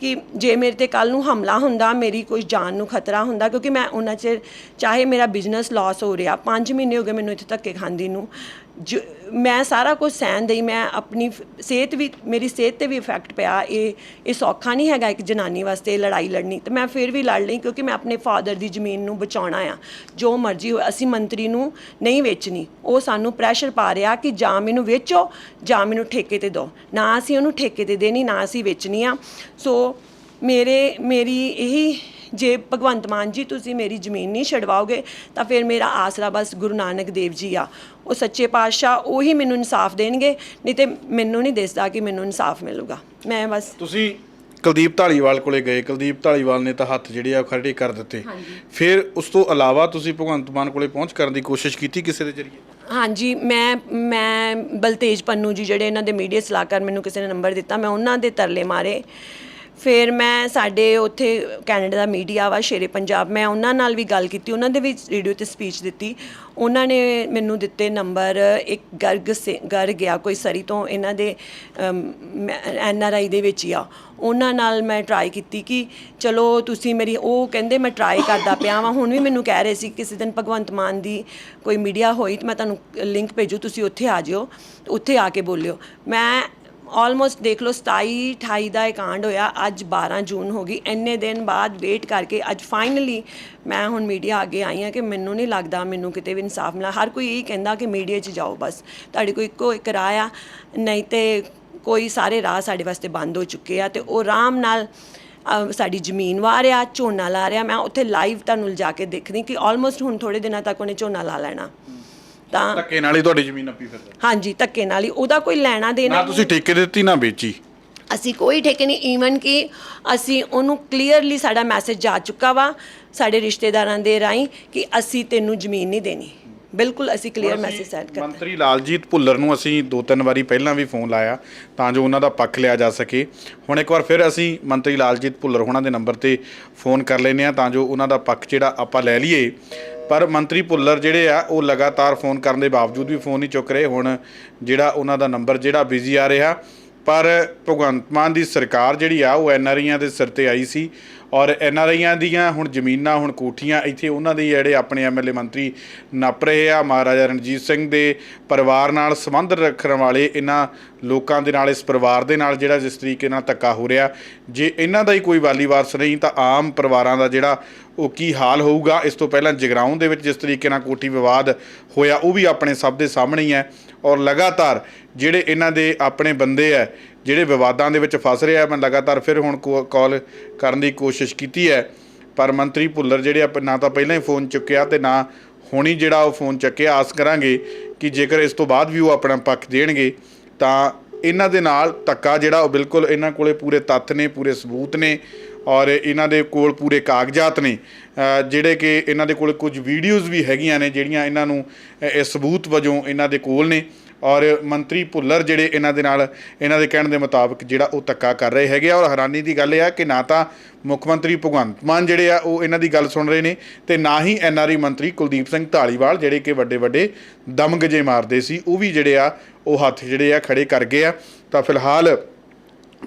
B: ਕਿ ਜੇ ਮੇਰੇ ਤੇ ਕੱਲ ਨੂੰ ਹਮਲਾ ਹੁੰਦਾ, ਮੇਰੀ ਕੋਈ ਜਾਨ ਨੂੰ ਖਤਰਾ ਹੁੰਦਾ, ਕਿਉਂਕਿ ਮੈਂ ਉਹਨਾਂ 'ਚ ਚਾਹੇ ਮੇਰਾ ਬਿਜ਼ਨਸ ਲਾਸ ਹੋ ਰਿਹਾ 5 ਮਹੀਨੇ ਹੋ ਗਏ ਮੈਨੂੰ ਇੱਥੇ ਧੱਕੇ ਖਾਂਦੀ ਨੂੰ। ਜ- ਮੈਂ ਸਾਰਾ ਕੁਝ ਸਹਿਣ ਦਈ, ਮੈਂ ਆਪਣੀ ਫ- ਸਿਹਤ ਵੀ, ਮੇਰੀ ਸਿਹਤ ਤੇ ਵੀ ਇਫੈਕਟ ਪਿਆ। ਇਹ ਇਹ ਸੌਖਾ ਨਹੀਂ ਹੈਗਾ ਇੱਕ ਜਨਾਨੀ ਵਾਸਤੇ ਲੜਾਈ ਲੜਨੀ। ਤੇ ਮੈਂ ਫਿਰ ਵੀ ਲੜ ਲਈ ਕਿਉਂਕਿ ਮੈਂ ਆਪਣੇ ਫਾਦਰ ਦੀ ਜ਼ਮੀਨ ਨੂੰ ਬਚਾਉਣਾ ਆ। ਜੋ ਮਰਜ਼ੀ ਹੋਏ, ਅਸੀਂ ਮੰਤਰੀ ਨੂੰ ਨਹੀਂ ਵੇਚਣੀ। ਉਹ ਸਾਨੂੰ ਪ੍ਰੈਸ਼ਰ ਪਾ ਰਿਹਾ ਕਿ ਜਾਂ ਮੈਨੂੰ ਵੇਚੋ, ਜਾਂ ਮੈਨੂੰ ਠੇਕੇ ਤੇ ਦਿਓ। ਨਾ ਅਸੀਂ ਉਹਨੂੰ ਠੇਕੇ ਤੇ ਦੇਣੀ, ਨਾ ਅਸੀਂ ਵੇਚਣੀ ਆ। ਸੋ ਮੇਰੇ, ਮੇਰੀ ਇਹੀ ਜੇ ਭਗਵੰਤ ਮਾਨ ਜੀ ਤੁਸੀਂ ਮੇਰੀ ਜ਼ਮੀਨ ਨਹੀਂ ਛਡਵਾਓਗੇ ਤਾਂ ਫਿਰ ਮੇਰਾ ਆਸਰਾ ਬਸ ਗੁਰੂ ਨਾਨਕ ਦੇਵ ਜੀ ਆ। ਉਹ ਸੱਚੇ ਪਾਤਸ਼ਾਹ ਉਹੀ ਮੈਨੂੰ ਇਨਸਾਫ ਦੇਣਗੇ ਨਹੀਂ ਤੇ ਮੈਨੂੰ ਨਹੀਂ ਦਿਸਦਾ ਕਿ ਮੈਨੂੰ ਇਨਸਾਫ ਮਿਲੂਗਾ। ਮੈਂ ਬਸ
A: ਤੁਸੀਂ ਕੁਲਦੀਪ ਢਾਲੀਵਾਲ ਕੋਲੇ ਗਏ। ਕੁਲਦੀਪ ਢਾਲੀਵਾਲ ਨੇ ਤਾਂ ਹੱਥ ਜਿਹੜੇ ਆ ਖੜੇ ਕਰ ਦਿੱਤੇ। ਫਿਰ ਉਸ ਤੋਂ ਇਲਾਵਾ ਤੁਸੀਂ ਭਗਵੰਤ ਮਾਨ ਕੋਲੇ ਪਹੁੰਚ ਕਰਨ ਦੀ ਕੋਸ਼ਿਸ਼ ਕੀਤੀ ਕਿਸੇ ਦੇ ਜ਼ਰੀਏ?
B: ਹਾਂਜੀ ਮੈਂ ਮੈਂ ਬਲਤੇਜ ਪੰਨੂ ਜੀ ਜਿਹੜੇ ਇਹਨਾਂ ਦੇ ਮੀਡੀਆ ਸਲਾਹਕਾਰ ਮੈਨੂੰ ਕਿਸੇ ਨੇ ਨੰਬਰ ਦਿੱਤਾ ਮੈਂ ਉਹਨਾਂ ਦੇ ਤਰਲੇ ਮਾਰੇ। ਫਿਰ ਮੈਂ ਸਾਡੇ ਉੱਥੇ ਕੈਨੇਡਾ ਦਾ ਮੀਡੀਆ ਵਾ, ਸ਼ੇਰੇ ਪੰਜਾਬ, ਮੈਂ ਉਹਨਾਂ ਨਾਲ ਵੀ ਗੱਲ ਕੀਤੀ, ਉਹਨਾਂ ਦੇ ਵੀ ਰੇਡੀਓ ਤੇ ਸਪੀਚ ਦਿੱਤੀ। ਉਹਨਾਂ ਨੇ ਮੈਨੂੰ ਦਿੱਤੇ ਨੰਬਰ ਇੱਕ ਗਰਗ ਸੇ ਗਰ ਗਿਆ ਕੋਈ ਸਰੀ ਤੋਂ ਇਹਨਾਂ ਦੇ ਐਨ ਆਰ ਆਈ ਦੇ ਵਿੱਚ ਹੀ ਆ। ਉਹਨਾਂ ਨਾਲ ਮੈਂ ਟਰਾਈ ਕੀਤੀ ਕਿ ਚਲੋ ਤੁਸੀਂ ਮੇਰੀ, ਉਹ ਕਹਿੰਦੇ ਮੈਂ ਟਰਾਈ ਕਰਦਾ ਪਿਆ ਵਾਂ, ਹੁਣ ਵੀ ਮੈਨੂੰ ਕਹਿ ਰਹੇ ਸੀ ਕਿਸੇ ਦਿਨ ਭਗਵੰਤ ਮਾਨ ਦੀ ਕੋਈ ਮੀਡੀਆ ਹੋਈ ਤੇ ਮੈਂ ਤੁਹਾਨੂੰ ਲਿੰਕ ਭੇਜੂ, ਤੁਸੀਂ ਉੱਥੇ ਆ ਜਿਓ, ਉੱਥੇ ਆ ਕੇ ਬੋਲਿਓ। ਮੈਂ ਆਲਮੋਸਟ ਦੇਖ ਲਓ 27 28 ਦਾ ਇਹ ਕਾਂਡ ਹੋਇਆ, ਅੱਜ 12 ਜੂਨ ਹੋ ਗਈ। ਇੰਨੇ ਦਿਨ ਬਾਅਦ ਵੇਟ ਕਰਕੇ ਅੱਜ ਫਾਈਨਲੀ ਮੈਂ ਹੁਣ ਮੀਡੀਆ ਅੱਗੇ ਆਈ ਹਾਂ ਕਿ ਮੈਨੂੰ ਨਹੀਂ ਲੱਗਦਾ ਮੈਨੂੰ ਕਿਤੇ ਵੀ ਇਨਸਾਫ ਮਿਲਾ ਹਰ ਕੋਈ ਇਹ ਕਹਿੰਦਾ ਕਿ ਮੀਡੀਆ 'ਚ ਜਾਓ ਬਸ। ਤੁਹਾਡੀ ਕੋਈ ਇੱਕੋ ਇੱਕ ਰਾਹ ਆ, ਨਹੀਂ ਤੇ ਕੋਈ ਸਾਰੇ ਰਾਹ ਸਾਡੇ ਵਾਸਤੇ ਬੰਦ ਹੋ ਚੁੱਕੇ ਆ ਤੇ ਉਹ ਆਰਾਮ ਨਾਲ ਸਾਡੀ ਜ਼ਮੀਨ ਵਾ ਰਿਹਾ ਝੋਨਾ ਲਾ ਰਿਹਾ। ਮੈਂ ਉੱਥੇ ਲਾਈਵ ਤੁਹਾਨੂੰ ਲਿਜਾ ਕੇ ਦੇਖਦੀ ਕਿ ਆਲਮੋਸਟ ਹੁਣ ਥੋੜੇ ਦਿਨਾਂ ਤੱਕ ਉਹਨੇ ਝੋਨਾ ਲਾ ਲੈਣਾ। ਤਾਂ
A: ਧੱਕੇ ਨਾਲ ਹੀ ਤੁਹਾਡੀ ਜ਼ਮੀਨ ਨੱਪੀ ਫਿਰਦਾ।
B: ਹਾਂਜੀ ਧੱਕੇ ਨਾਲ ਹੀ। ਉਹਦਾ ਕੋਈ ਲੈਣਾ ਦੇਣਾ
A: ਨਾ ਤੁਸੀਂ ਠੇਕੇ ਦਿੱਤੀ ਨਾ ਵੇਚੀ।
B: ਅਸੀਂ ਕੋਈ ਠੇਕੇ ਨਹੀਂ ਈਵਨ ਕਿ ਅਸੀਂ ਉਹਨੂੰ ਕਲੀਅਰਲੀ ਸਾਡਾ ਮੈਸੇਜ ਜਾ ਚੁੱਕਾ ਵਾ ਸਾਡੇ ਰਿਸ਼ਤੇਦਾਰਾਂ ਦੇ ਰਾਹੀਂ ਕਿ ਅਸੀਂ ਤੈਨੂੰ ਜ਼ਮੀਨ ਨਹੀਂ ਦੇਣੀ। ਬਿਲਕੁਲ ਅਸੀਂ ਕਲੀਅਰ ਮੈਸੇਜ ਸੈਂਡ ਕਰ
A: ਮੰਤਰੀ ਲਾਲਜੀਤ ਭੁੱਲਰ ਨੂੰ ਅਸੀਂ ਦੋ ਤਿੰਨ ਵਾਰੀ ਪਹਿਲਾਂ ਵੀ ਫੋਨ ਲਾਇਆ ਤਾਂ ਜੋ ਉਹਨਾਂ ਦਾ ਪੱਖ ਲਿਆ ਜਾ ਸਕੇ। ਹੁਣ ਇੱਕ ਵਾਰ ਫਿਰ ਅਸੀਂ ਮੰਤਰੀ ਲਾਲਜੀਤ ਭੁੱਲਰ ਹੋਣਾ ਦੇ ਨੰਬਰ ਤੇ ਫੋਨ ਕਰ ਲੈਨੇ ਆ ਤਾਂ ਜੋ ਉਹਨਾਂ ਦਾ ਪੱਖ ਜਿਹੜਾ ਆਪਾਂ ਲੈ ਲਈਏ। ਪਰ ਮੰਤਰੀ ਭੁੱਲਰ ਜਿਹੜੇ ਆ, ਉਹ ਲਗਾਤਾਰ ਫੋਨ ਕਰਨ ਦੇ ਬਾਵਜੂਦ ਵੀ ਫੋਨ ਨਹੀਂ ਚੁੱਕ ਰਹੇ। ਹੁਣ ਜਿਹੜਾ ਉਹਨਾਂ ਦਾ ਨੰਬਰ, ਜਿਹੜਾ ਬਿਜ਼ੀ ਆ ਰਿਹਾ। ਪਰ ਭਗਵੰਤ ਮਾਨ ਦੀ ਸਰਕਾਰ ਜਿਹੜੀ ਆ, ਉਹ ਐਨਆਰਆਈਆਂ ਦੇ ਸਿਰ ਤੇ ਆਈ ਸੀ ਔਰ ਐੱਨ ਆਰ ਆਈਆਂ ਦੀਆਂ ਹੁਣ ਜ਼ਮੀਨਾਂ, ਹੁਣ ਕੋਠੀਆਂ ਇੱਥੇ ਉਹਨਾਂ ਦੇ ਜਿਹੜੇ ਆਪਣੇ ਐਮਐਲਏ ਮੰਤਰੀ ਨੱਪ ਰਹੇ ਆ। ਮਹਾਰਾਜਾ ਰਣਜੀਤ ਸਿੰਘ ਦੇ ਪਰਿਵਾਰ ਨਾਲ ਸੰਬੰਧ ਰੱਖਣ ਵਾਲੇ ਇਹਨਾਂ ਲੋਕਾਂ ਦੇ ਨਾਲ, ਇਸ ਪਰਿਵਾਰ ਦੇ ਨਾਲ ਜਿਹੜਾ ਜਿਸ ਤਰੀਕੇ ਨਾਲ ਧੱਕਾ ਹੋ ਰਿਹਾ। ਜੇ ਇਹਨਾਂ ਦਾ ਹੀ ਕੋਈ ਵਾਲੀ ਵਾਰਸ ਨਹੀਂ, ਤਾਂ ਆਮ ਪਰਿਵਾਰਾਂ ਦਾ ਜਿਹੜਾ ਉਹ ਕੀ ਹਾਲ ਹੋਊਗਾ? ਇਸ ਤੋਂ ਪਹਿਲਾਂ ਜਗਰਾਉਂ ਦੇ ਵਿੱਚ ਜਿਸ ਤਰੀਕੇ ਨਾਲ ਕੋਠੀ ਵਿਵਾਦ ਹੋਇਆ, ਉਹ ਵੀ ਆਪਣੇ ਸਭ ਦੇ ਸਾਹਮਣੇ ਹੀ ਹੈ ਔਰ ਲਗਾਤਾਰ ਜਿਹੜੇ ਇਹਨਾਂ ਦੇ ਆਪਣੇ ਬੰਦੇ ਆ ਜਿਹੜੇ ਵਿਵਾਦਾਂ ਦੇ ਵਿੱਚ ਫਸ ਰਿਹਾ ਮੈਂ ਲਗਾਤਾਰ ਫਿਰ ਹੁਣ ਕਾਲ ਕਰਨ ਦੀ ਕੋਸ਼ਿਸ਼ ਕੀਤੀ ਹੈ, ਪਰ ਮੰਤਰੀ ਭੁੱਲਰ ਜਿਹੜੇ ਆ ਨਾ ਤਾਂ ਪਹਿਲਾਂ ਹੀ ਫੋਨ ਚੁੱਕਿਆ ਤੇ ਨਾ ਹੁਣੀ ਜਿਹੜਾ ਉਹ ਫੋਨ ਚੱਕਿਆ, ਆਸ ਕਰਾਂਗੇ ਕਿ ਜੇਕਰ ਇਸ ਤੋਂ ਬਾਅਦ ਵੀ ਉਹ ਆਪਣਾ ਪੱਖ ਦੇਣਗੇ, ਤਾਂ ਇਹਨਾਂ ਦੇ ਨਾਲ ਧੱਕਾ ਜਿਹੜਾ ਉਹ ਬਿਲਕੁਲ ਇਹਨਾਂ ਕੋਲੇ ਪੂਰੇ ਤੱਥ ਨੇ, ਪੂਰੇ ਸਬੂਤ ਨੇ ਔਰ ਇਹਨਾਂ ਦੇ ਕੋਲ ਪੂਰੇ ਕਾਗਜ਼ਾਤ ਨੇ ਜਿਹੜੇ ਕਿ ਇਹਨਾਂ ਦੇ ਕੋਲ ਕੁਝ ਵੀਡੀਓਜ਼ ਵੀ ਹੈਗੀਆਂ ਨੇ ਜਿਹੜੀਆਂ ਇਹਨਾਂ ਨੂੰ ਅ, ਇਹ ਸਬੂਤ ਵਜੋਂ ਇਹਨਾਂ ਦੇ ਕੋਲ ਨੇ। ਔਰ ਮੰਤਰੀ ਭੁੱਲਰ ਜਿਹੜੇ ਇਹਨਾਂ ਦੇ ਨਾਲ ਇਹਨਾਂ ਦੇ ਕਹਿਣ ਦੇ ਮੁਤਾਬਕ ਜਿਹੜਾ ਉਹ ਧੱਕਾ ਕਰ ਰਹੇ ਹੈਗੇ ਆ। ਔਰ ਹੈਰਾਨੀ ਦੀ ਗੱਲ ਇਹ ਆ ਕਿ ਨਾ ਤਾਂ ਮੁੱਖ ਮੰਤਰੀ ਭਗਵੰਤ ਮਾਨ ਜਿਹੜੇ ਆ ਉਹ ਇਹਨਾਂ ਦੀ ਗੱਲ ਸੁਣ ਰਹੇ ਨੇ ਤੇ ਨਾ ਹੀ ਐਨਆਰਈ ਮੰਤਰੀ ਕੁਲਦੀਪ ਸਿੰਘ ਢਾਲੀਵਾਲ ਜਿਹੜੇ ਕਿ ਵੱਡੇ ਵੱਡੇ ਦਮਗਜੇ ਮਾਰਦੇ ਸੀ ਉਹ ਵੀ ਜਿਹੜੇ ਆ ਉਹ ਹੱਥ ਜਿਹੜੇ ਆ ਖੜੇ ਕਰ ਗਏ ਆ। ਤਾਂ ਫਿਲਹਾਲ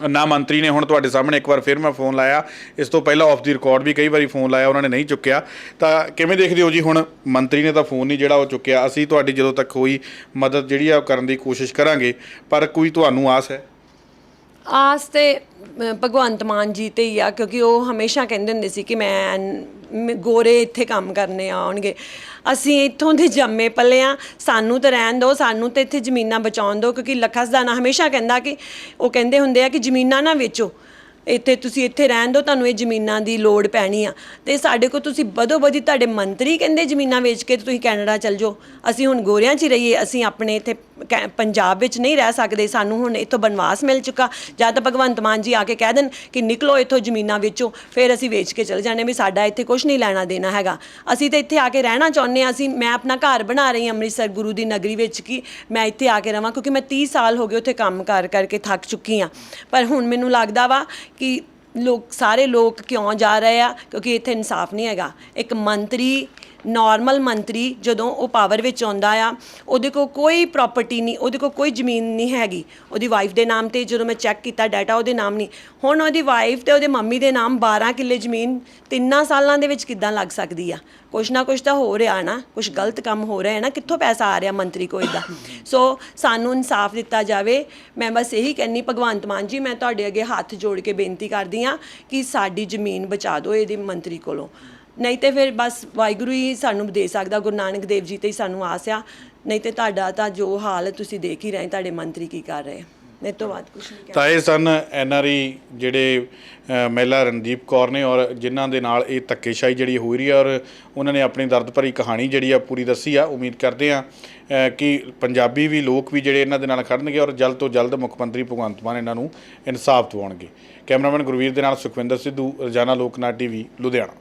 A: ਨਾ ਮੰਤਰੀ ਨੇ ਹੁਣ ਤੁਹਾਡੇ ਸਾਹਮਣੇ ਇੱਕ ਵਾਰ ਫਿਰ ਮੈਂ ਫੋਨ ਲਾਇਆ। ਇਸ ਤੋਂ ਪਹਿਲਾਂ ਆਫ ਦੀ ਰਿਕਾਰਡ ਵੀ ਕਈ ਵਾਰੀ ਫੋਨ ਲਾਇਆ, ਉਹਨਾਂ ਨੇ ਨਹੀਂ ਚੁੱਕਿਆ। ਤਾਂ ਕਿਵੇਂ ਦੇਖਦੇ ਹੋ ਜੀ ਹੁਣ ਮੰਤਰੀ ਨੇ ਤਾਂ ਫੋਨ ਨਹੀਂ ਜਿਹੜਾ ਉਹ ਚੁੱਕਿਆ। ਅਸੀਂ ਤੁਹਾਡੀ ਜਦੋਂ ਤੱਕ ਹੋਈ ਮਦਦ ਜਿਹੜੀ ਆ ਉਹ ਕਰਨ ਦੀ ਕੋਸ਼ਿਸ਼ ਕਰਾਂਗੇ, ਪਰ ਕੋਈ ਤੁਹਾਨੂੰ ਆਸ ਹੈ?
B: ਆਸ ਤੇ ਅ, ਭਗਵੰਤ ਮਾਨ ਜੀ ਤੇ ਹੀ ਆ ਕਿਉਂਕਿ ਉਹ ਹਮੇਸ਼ਾ ਕਹਿੰਦੇ ਹੁੰਦੇ ਸੀ ਕਿ ਮੈਂ ਮ- ਗੋਰੇ ਇੱਥੇ ਕੰਮ ਕਰਨੇ ਆਉਣਗੇ। ਅਸੀਂ ਇੱਥੋਂ ਦੇ ਜੰਮੇ ਪਲੇ ਆ ਸਾਨੂੰ ਤਾਂ ਰਹਿਣ ਦਿਓ ਸਾਨੂੰ ਤੇ ਇੱਥੇ ਜ਼ਮੀਨਾਂ ਬਚਾਉਣ ਦਿਓ ਕਿਉਂਕਿ ਲੱਖਾ ਸਦਾਨਾ ਹਮੇਸ਼ਾ ਕਹਿੰਦਾ ਕਿ ਉਹ ਕਹਿੰਦੇ ਹੁੰਦੇ ਆ ਕਿ ਜ਼ਮੀਨਾਂ ਨਾ ਵੇਚੋ। ਇੱਥੇ ਤੁਸੀਂ ਇੱਥੇ ਰਹਿਣ ਦਿਓ, ਤੁਹਾਨੂੰ ਇਹ ਜ਼ਮੀਨਾਂ ਦੀ ਲੋੜ ਪੈਣੀ ਆ। ਤੇ ਸਾਡੇ ਕੋਲ ਤੁਸੀਂ ਬਦੋ ਬਦੀ ਤੁਹਾਡੇ ਮੰਤਰੀ ਕਹਿੰਦੇ ਜ਼ਮੀਨਾਂ ਵੇਚ ਕੇ ਤੇ ਤੁਸੀਂ ਕੈਨੇਡਾ ਚਲ ਜਾਓ। ਅਸੀਂ ਹੁਣ ਗੋਰਿਆਂ 'ਚ ਹੀ ਰਹੀਏ, ਅਸੀਂ ਆਪਣੇ ਇੱਥੇ ਕੈ- ਪੰਜਾਬ ਵਿੱਚ ਨਹੀਂ ਰਹਿ ਸਕਦੇ। ਸਾਨੂੰ ਹੁਣ ਇੱਥੋਂ ਬਨਵਾਸ ਮਿਲ ਚੁੱਕਾ। ਜਾਂ ਤਾਂ ਭਗਵੰਤ ਮਾਨ ਜੀ ਆ ਕੇ ਕਹਿ ਦੇਣ ਕਿ ਨਿਕਲੋ ਇੱਥੋਂ ਜ਼ਮੀਨਾਂ ਵੇਚੋ, ਫਿਰ ਅਸੀਂ ਵੇਚ ਕੇ ਚਲੇ ਜਾਣੇ ਵੀ ਸਾਡਾ ਇੱਥੇ ਕੁਝ ਨਹੀਂ ਲੈਣਾ ਦੇਣਾ ਹੈਗਾ। ਅਸੀਂ ਤਾਂ ਇੱਥੇ ਆ ਕੇ ਰਹਿਣਾ ਚਾਹੁੰਦੇ ਹਾਂ। ਅਸੀਂ, ਮੈਂ ਆਪਣਾ ਘਰ ਬਣਾ ਰਹੀ ਹਾਂ ਅੰਮ੍ਰਿਤਸਰ ਗੁਰੂ ਦੀ ਨਗਰੀ ਵਿੱਚ ਕਿ ਮੈਂ ਇੱਥੇ ਆ ਕੇ ਰਵਾਂ, ਕਿਉਂਕਿ ਮੈਂ 30 ਸਾਲ ਹੋ ਗਏ ਉੱਥੇ ਕੰਮ ਕਰ ਕਰਕੇ ਥੱਕ ਚੁੱਕੀ ਹਾਂ। ਪਰ ਹੁਣ ਮੈਨੂੰ ਲੱਗਦਾ ਵਾ ਕਿ ਲੋਕ, ਸਾਰੇ ਲੋਕ ਕਿਉਂ ਜਾ ਰਹੇ ਆ? ਕਿਉਂਕਿ ਇੱਥੇ ਇਨਸਾਫ ਨਹੀਂ ਹੈਗਾ। ਇੱਕ ਮੰਤਰੀ ਨਾਰਮਲ ਮੰਤਰੀ ਜਦੋਂ ਉਹ ਪਾਵਰ ਵਿੱਚ ਆਉਂਦਾ ਆ, ਉਹਦੇ ਕੋਲ ਕੋਈ ਪ੍ਰਾਪਰਟੀ ਨਹੀਂ, ਉਹਦੇ ਕੋਲ ਕੋਈ ਜ਼ਮੀਨ ਨਹੀਂ ਹੈਗੀ। ਉਹਦੀ ਵਾਈਫ ਦੇ ਨਾਮ ਤੇ ਜਦੋਂ ਮੈਂ ਚੈੱਕ ਕੀਤਾ ਡਾਟਾ ਉਹਦੇ ਨਾਮ ਨਹੀਂ। ਹੁਣ ਉਹਦੀ ਵਾਈਫ ਤੇ ਉਹਦੇ ਮੰਮੀ ਦੇ ਨਾਮ 12 ਕਿੱਲੇ ਜ਼ਮੀਨ ਤਿੰਨਾਂ ਸਾਲਾਂ ਦੇ ਵਿੱਚ ਕਿੱਦਾਂ ਲੱਗ ਸਕਦੀ ਆ? ਕੁਛ ਨਾ ਕੁਛ ਤਾਂ ਹੋ ਰਿਹਾ ਨਾ, ਕੁਛ ਗਲਤ ਕੰਮ ਹੋ ਰਿਹਾ ਹੈ ਨਾ, ਕਿੱਥੋਂ ਪੈਸਾ ਆ ਰਿਹਾ ਮੰਤਰੀ ਕੋ ਇਦਾਂ ਸੋ ਸਾਨੂੰ ਇਨਸਾਫ ਦਿੱਤਾ ਜਾਵੇ। ਮੈਂ ਬਸ ਇਹੀ ਕਹਿੰਨੀ ਭਗਵੰਤ ਮਾਨ ਜੀ, ਮੈਂ ਤੁਹਾਡੇ ਅੱਗੇ ਹੱਥ ਜੋੜ ਕੇ ਬੇਨਤੀ ਕਰਦੀ ਆ ਕਿ ਸਾਡੀ ਜ਼ਮੀਨ ਬਚਾ ਦਿਓ ਇਹਦੇ ਮੰਤਰੀ ਕੋਲੋਂ। ਨਹੀਂ ਤੇ ਫਿਰ ਬਸ ਵਾਹਿਗੁਰੂ ਹੀ ਸਾਨੂੰ ਦੇ ਸਕਦਾ ਗੁਰੂ ਨਾਨਕ ਦੇਵ ਜੀ ਤੇ ਹੀ ਸਾਨੂੰ ਆਸ ਆ। ਨਹੀਂ ਤੇ ਤੁਹਾਡਾ ਤਾਂ ਜੋ ਹਾਲ ਤੁਸੀਂ ਦੇਖ ਹੀ ਰਹੇ ਤੁਹਾਡੇ ਮੰਤਰੀ ਕੀ ਕਰ ਰਹੇ? ਮੇਰੇ ਤੋਂ ਬਾਅਦ ਕੁਝ ਨਹੀਂ
A: ਤਾਂ ਇਹ ਸਨ ਐਨਆਰਈ ਜਿਹੜੇ ਮਹਿਲਾ ਰਣਦੀਪ ਕੌਰ ਨੇ ਔਰ ਜਿਨ੍ਹਾਂ ਦੇ ਨਾਲ ਇਹ ਧੱਕੇਸ਼ਾਹੀ ਜਿਹੜੀ ਹੋ ਰਹੀ ਹੈ ਔਰ ਉਹਨਾਂ ਨੇ ਆਪਣੀ ਦਰਦ ਭਰੀ ਕਹਾਣੀ ਜਿਹੜੀ ਆ ਪੂਰੀ ਦੱਸੀ ਆ। ਉਮੀਦ ਕਰਦੇ ਆ ਕਿ ਪੰਜਾਬੀ ਵੀ ਲੋਕ ਵੀ ਜਿਹੜੇ ਇਹਨਾਂ ਦੇ ਨਾਲ ਖੜਨਗੇ ਔਰ ਜਲਦ ਤੋਂ ਜਲਦ ਮੁੱਖ ਮੰਤਰੀ ਭਗਵੰਤ ਮਾਨ ਇਹਨਾਂ ਨੂੰ ਇਨਸਾਫ ਦਿਵਾਉਣਗੇ। ਕੈਮਰਾਮੈਨ ਗੁਰਵੀਰ ਦੇ ਨਾਲ ਸੁਖਵਿੰਦਰ ਸਿੱਧੂ ਰੋਜ਼ਾਨਾ ਲੋਕਨਾਟ ਟੀਵੀ ਲੁਧਿਆਣਾ।